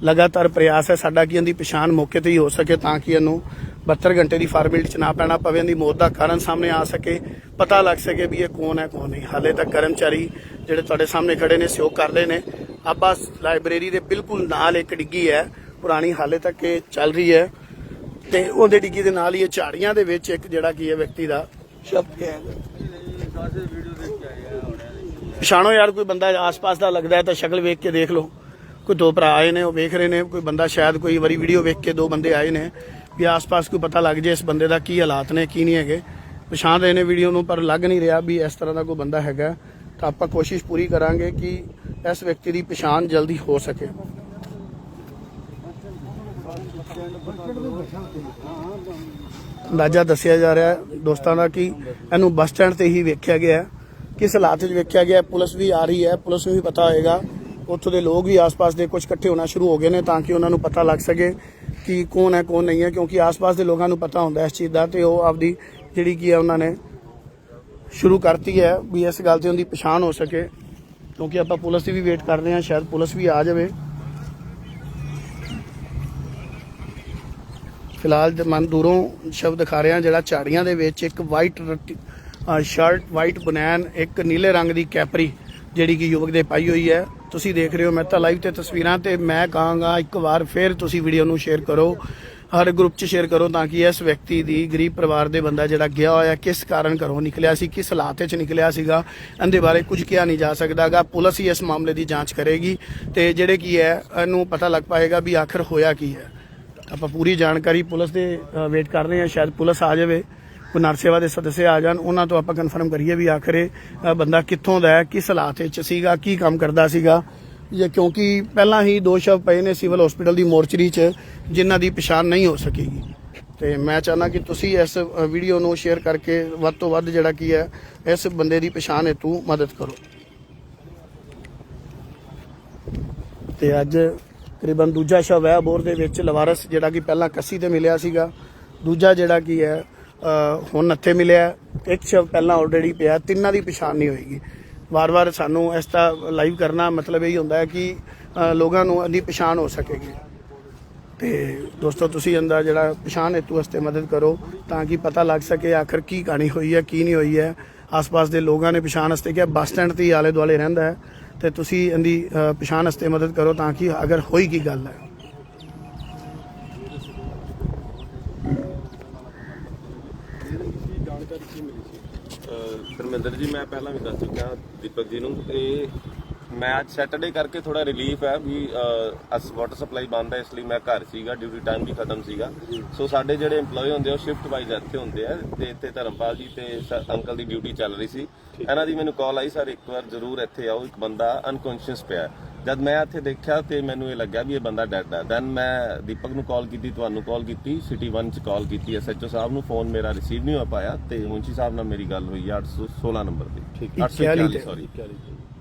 ਲਗਾਤਾਰ ਪ੍ਰਯਾਸ ਹੈ, ਸਾਡਾ ਕਿ ਇਹਦੀ ਪਛਾਣ ਮੌਕੇ ਤੇ ਹੀ ਹੋ ਸਕੇ ਤਾਂ ਕਿ ਇਹਨੂੰ 72 ਘੰਟੇ ਦੀ ਫਾਰਮੈਲਿਟੀ ਚ ਨਾ ਪੈਣਾ ਪਵੇ, ਇਹਦੀ ਮੌਤ ਦਾ ਕਾਰਨ ਸਾਹਮਣੇ ਆ ਸਕੇ, ਪਤਾ ਲੱਗ ਸਕੇ ਵੀ ਇਹ ਕੌਣ ਹੈ, ਕੌਣ ਨਹੀਂ। ਹਾਲੇ ਤੱਕ ਕਰਮਚਾਰੀ ਜਿਹੜੇ ਤੁਹਾਡੇ ਸਾਹਮਣੇ ਖੜੇ ਨੇ, ਸਹਿਯੋਗ ਕਰ ਰਹੇ ਨੇ। ਆਪਾਂ ਲਾਇਬ੍ਰੇਰੀ ਦੇ ਬਿਲਕੁਲ ਨਾਲ ਇੱਕ ਡਿੱਗੀ ਹੈ, ਪੁਰਾਣੀ ਹਾਲੇ ਤੱਕ ਇਹ ਚੱਲ ਰਹੀ ਹੈ ਤੇ ਉਹਦੇ ਡਿੱਗੀ ਦੇ ਨਾਲ ਹੀ ਇਹ ਝਾੜੀਆਂ ਦੇ ਵਿੱਚ ਇੱਕ ਜਿਹੜਾ ਕੀ ਹੈ ਵਿਅਕਤੀ ਦਾ ਸ਼ਬਦ ਹੈ। ਪਛਾਣੋ ਯਾਰ, ਕੋਈ ਬੰਦਾ ਆਸ-ਪਾਸ ਦਾ ਲੱਗਦਾ ਹੈ ਤਾਂ ਸ਼ਕਲ ਵੇਖ ਕੇ ਦੇਖ ਲਓ। ਕੋਈ ਦੋ ਭਰਾ ਆਏ ਨੇ, ਉਹ ਵੇਖ ਰਹੇ ਨੇ, ਕੋਈ ਬੰਦਾ ਸ਼ਾਇਦ ਕੋਈ ਵਾਰੀ ਵੀਡੀਓ ਵੇਖ ਕੇ ਦੋ ਬੰਦੇ ਆਏ ਨੇ। ਵੀ ਆਸ-ਪਾਸ ਕੋਈ ਪਤਾ ਲੱਗ ਜੇ ਇਸ ਬੰਦੇ ਦਾ ਕੀ ਹਾਲਾਤ ਨੇ, ਕੀ ਨਹੀਂ ਹੈਗੇ। ਪਛਾਣ ਰਹੇ ਨੇ ਵੀਡੀਓ ਨੂੰ, ਪਰ ਲੱਗ ਨਹੀਂ ਰਿਹਾ ਵੀ ਇਸ ਤਰ੍ਹਾਂ ਦਾ ਕੋਈ ਬੰਦਾ ਹੈਗਾ। ਤਾਂ ਆਪਾਂ ਕੋਸ਼ਿਸ਼ ਪੂਰੀ ਕਰਾਂਗੇ ਕਿ ਇਸ ਵਿਅਕਤੀ ਦੀ ਪਛਾਣ ਜਲਦੀ ਹੋ ਸਕੇ। ਅੰਦਾਜ਼ਾ ਦੱਸਿਆ ਜਾ ਰਿਹਾ ਦੋਸਤਾਂ ਦਾ ਕਿ ਇਹਨੂੰ ਬੱਸ ਸਟੈਂਡ ਤੇ ਹੀ ਵੇਖਿਆ ਗਿਆ ਕਿਸ ਹਾਲਾਤ ਵਿੱਚ ਵੇਖਿਆ ਗਿਆ, ਪੁਲਿਸ ਵੀ ਆ ਰਹੀ ਹੈ, ਪੁਲਿਸ ਨੂੰ ਵੀ ਪਤਾ ਹੋਏਗਾ। ਉੱਥੋਂ ਦੇ ਲੋਕ ਵੀ ਆਸ-ਪਾਸ ਦੇ ਕੁਝ ਇਕੱਠੇ ਹੋਣਾ ਸ਼ੁਰੂ ਹੋ ਗਏ ਨੇ ਤਾਂ ਕਿ ਉਹਨਾਂ ਨੂੰ ਪਤਾ ਲੱਗ ਸਕੇ ਕਿ ਕੌਣ ਹੈ, ਕੌਣ ਨਹੀਂ ਹੈ, ਕਿਉਂਕਿ ਆਸ-ਪਾਸ ਦੇ ਲੋਕਾਂ ਨੂੰ ਪਤਾ ਹੁੰਦਾ ਇਸ ਚੀਜ਼ ਦਾ ਤੇ ਉਹ ਆਪਦੀ ਜਿਹੜੀ ਕੀ ਹੈ ਉਹਨਾਂ ਨੇ ਸ਼ੁਰੂ ਕਰਤੀ ਹੈ ਵੀ ਇਸ ਗੱਲ ਤੇ ਉਹਦੀ ਪਛਾਣ ਹੋ ਸਕੇ। ਕਿਉਂਕਿ ਆਪਾਂ ਪੁਲਿਸ ਦੀ ਵੀ ਵੇਟ ਕਰ ਰਹੇ ਹਾਂ, ਸ਼ਾਇਦ ਪੁਲਿਸ ਵੀ ਆ ਜਾਵੇ। ਫਿਲਹਾਲ ਮਨ ਦੂਰੋਂ ਸ਼ਬਦ ਦਿਖਾ ਰਿਹਾ ਜਿਹੜਾ ਝਾੜੀਆਂ ਦੇ ਵਿੱਚ ਇੱਕ ਵਾਈਟ ਸ਼ਰਟ ਵਾਈਟ ਬਨੈਨ ਇੱਕ ਨੀਲੇ ਰੰਗ ਦੀ ਕੈਪਰੀ ਜਿਹੜੀ ਕਿ ਯੁਵਕ ਦੇ ਪਾਈ ਹੋਈ ਹੈ। ਤੁਸੀਂ ਦੇਖ ਰਹੇ ਹੋ, ਮੈਂ ਤਾਂ ਲਾਈਵ ਤੇ ਤਸਵੀਰਾਂ ਤੇ ਮੈਂ ਕਹਾਂਗਾ, ਇੱਕ ਵਾਰ ਫਿਰ ਤੁਸੀਂ ਵੀਡੀਓ ਨੂੰ ਸ਼ੇਅਰ ਕਰੋ, ਹਰ ਗਰੁੱਪ 'ਚ ਸ਼ੇਅਰ ਕਰੋ ਤਾਂ ਕਿ ਇਸ ਵਿਅਕਤੀ ਦੀ ਗਰੀਬ ਪਰਿਵਾਰ ਦੇ ਬੰਦਾ ਜਿਹੜਾ ਗਿਆ ਹੋਇਆ, ਕਿਸ ਕਾਰਨ ਘਰੋਂ ਨਿਕਲਿਆ ਸੀ, ਕਿਸ ਹਾਲਾਤ 'ਚ ਨਿਕਲਿਆ ਸੀਗਾ, ਇਹਦੇ ਬਾਰੇ ਕੁਝ ਕਿਹਾ ਨਹੀਂ ਜਾ ਸਕਦਾਗਾ ਪੁਲਿਸ ਹੀ ਇਸ ਮਾਮਲੇ ਦੀ ਜਾਂਚ ਕਰੇਗੀ ਤੇ ਜਿਹੜੇ ਕੀ ਹੈ, ਇਹਨੂੰ ਪਤਾ ਲੱਗ ਪਾਏਗਾ ਵੀ ਆਖਰ ਹੋਇਆ ਕੀ ਹੈ। ਆਪਾਂ ਪੂਰੀ ਜਾਣਕਾਰੀ ਪੁਲਿਸ ਦੇ ਵੇਟ ਕਰ ਰਹੇ ਹਾਂ, ਸ਼ਾਇਦ ਪੁਲਿਸ ਆ ਜਾਵੇ। ਨਰ ਸੇਵਾ ਦੇ ਸਦੱਸਿਆ ਆ ਜਾਣ, ਉਹਨਾਂ ਤੋਂ ਆਪਾਂ ਕਨਫਰਮ ਕਰੀਏ ਵੀ ਆਖਰ ਇਹ ਬੰਦਾ ਕਿੱਥੋਂ ਦਾ ਹੈ, ਕਿਸ ਹਾਲਾਤ ਵਿੱਚ ਸੀਗਾ, ਕੀ ਕੰਮ ਕਰਦਾ ਸੀਗਾ। ਜਾਂ ਕਿਉਂਕਿ ਪਹਿਲਾਂ ਹੀ ਦੋ ਸ਼ਵ ਪਏ ਨੇ ਸਿਵਲ ਹਸਪੀਟਲ ਦੀ ਮੋਰਚਰੀ 'ਚ, ਜਿਨ੍ਹਾਂ ਦੀ ਪਛਾਣ ਨਹੀਂ ਹੋ ਸਕੇਗੀ। ਤੇ ਮੈਂ ਚਾਹਨਾ ਕਿ ਤੁਸੀਂ ਇਸ ਵੀਡੀਓ ਨੂੰ ਸ਼ੇਅਰ ਕਰਕੇ ਵੱਧ ਤੋਂ ਵੱਧ ਜਿਹੜਾ ਕੀ ਹੈ, ਇਸ ਬੰਦੇ ਦੀ ਪਛਾਣ ਹੈਤੂ ਮਦਦ ਕਰੋ। ਤੇ ਅੱਜ ਤਕਰੀਬਨ ਦੂਜਾ ਸ਼ਵ ਹੈ, ਬੋਰ ਦੇ ਵਿੱਚ ਲਵਾਰਸ ਜਿਹੜਾ ਕਿ ਪਹਿਲਾਂ ਕੱਸੀ ਤੇ ਮਿਲਿਆ ਸੀਗਾ। ਦੂਜਾ ਜਿਹੜਾ ਕੀ ਹੈ ਹੁਣ ਨੱਥੇ ਮਿਲਿਆ। ਇੱਕ ਸ਼ਵ ਪਹਿਲਾਂ ਆਲਰੇਡੀ ਪਿਆ, ਤਿੰਨਾਂ ਦੀ ਪਛਾਣ ਨਹੀਂ ਹੋਏਗੀ। ਵਾਰ-ਵਾਰ ਸਾਨੂੰ ਇਸ ਦਾ ਲਾਈਵ ਕਰਨਾ ਮਤਲਬ ਇਹ ਹੁੰਦਾ ਹੈ ਕਿ ਲੋਕਾਂ ਨੂੰ ਇਹਦੀ ਪਛਾਣ ਹੋ ਸਕੇਗੀ। ਤੇ ਦੋਸਤੋ, ਤੁਸੀਂ ਇਹਦਾ ਜਿਹੜਾ ਪਛਾਣ ਹੈਤੂ ਵਾਸਤੇ ਮਦਦ ਕਰੋ ਤਾਂ ਕਿ ਪਤਾ ਲੱਗ ਸਕੇ ਆਖਰ ਕੀ ਕਹਾਣੀ ਹੋਈ ਹੈ, ਕੀ ਨਹੀਂ ਹੋਈ ਹੈ। ਆਸ-ਪਾਸ ਦੇ ਲੋਕਾਂ ਨੇ ਪਛਾਣ ਵਾਸਤੇ ਕਿਹਾ, ਬੱਸ ਸਟੈਂਡ ਤੇ ਹੀ ਆਲੇ ਦੁਆਲੇ ਰਹਿੰਦਾ ਹੈ। ਤੇ ਤੁਸੀਂ ਇਹਦੀ ਪਛਾਣ ਵਾਸਤੇ ਮਦਦ ਕਰੋ ਤਾਂ ਕਿ ਅਗਰ ਹੋਈ ਕੀ ਗੱਲ ਹੈ। ਧਰਮਿੰਦਰ ਜੀ ਮੈਂ ਪਹਿਲਾਂ ਵੀ ਦੱਸ ਚੁੱਕਿਆ ਦੀਪਕ ਜੀ ਨੂੰ ਇਹ ਮੈਂ ਅੱਜ ਸੈਟਰਡੇ ਕਰਕੇ ਥੋੜਾ ਰਿਲੀਫ ਹੈ ਵੀ ਅਸ ਵਾਟਰ ਸਪਲਾਈ ਬੰਦ ਹੈ ਇਸ ਲਈ ਮੈਂ ਘਰ ਸੀਗਾ ਡਿਊਟੀ ਟਾਈਮ ਵੀ ਖਤਮ ਸੀਗਾ। ਸੋ ਸਾਡੇ ਜਿਹੜੇ EMPLOYE ਹੁੰਦੇ ਆ ਉਹ ਸ਼ਿਫਟ ਵਾਈਜ਼ ਇੱਥੇ ਹੁੰਦੇ ਆ ਤੇ ਇੱਥੇ ਧਰਮਪਾਲ ਜੀ ਤੇ ਅੰਕਲ ਦੀ ਡਿਊਟੀ ਚੱਲ ਰਹੀ ਸੀ। ਇਹਨਾਂ ਦੀ ਮੈਨੂੰ ਕਾਲ ਆਈ ਸਰ ਇੱਕ ਵਾਰ ਜ਼ਰੂਰ ਇੱਥੇ ਆਓ ਇੱਕ ਬੰਦਾ ਅਨਕੌਂਸ਼ੀਅਸ ਪਿਆ। ਜਦ ਮੈਂ ਇੱਥੇ ਦੇਖਿਆ ਤੇ ਮੈਨੂੰ ਇਹ ਲੱਗਿਆ ਵੀ ਇਹ ਬੰਦਾ ਡੈਡ ਹੈ। ਦੈਨ ਮੈਂ ਦੀਪਕ ਨੂੰ ਕਾਲ ਕੀਤੀ ਤੁਹਾਨੂੰ ਕਾਲ ਕੀਤੀ ਸਿਟੀ 1 ਚ ਕਾਲ ਕੀਤੀ ਐਸਐਚਓ ਸਾਹਿਬ ਨੂੰ ਫੋਨ ਮੇਰਾ ਰਿਸੀਵ ਨਹੀਂ ਹੋ ਪਾਇਆ ਤੇ ਮੁੰਸ਼ੀ ਸਾਹਿਬ ਨਾਲ ਮੇਰੀ ਗੱਲ ਹੋਈ 816 ਨੰਬਰ ਤੇ। ਠੀਕ, 41 ਤੇ। ਸੌਰੀ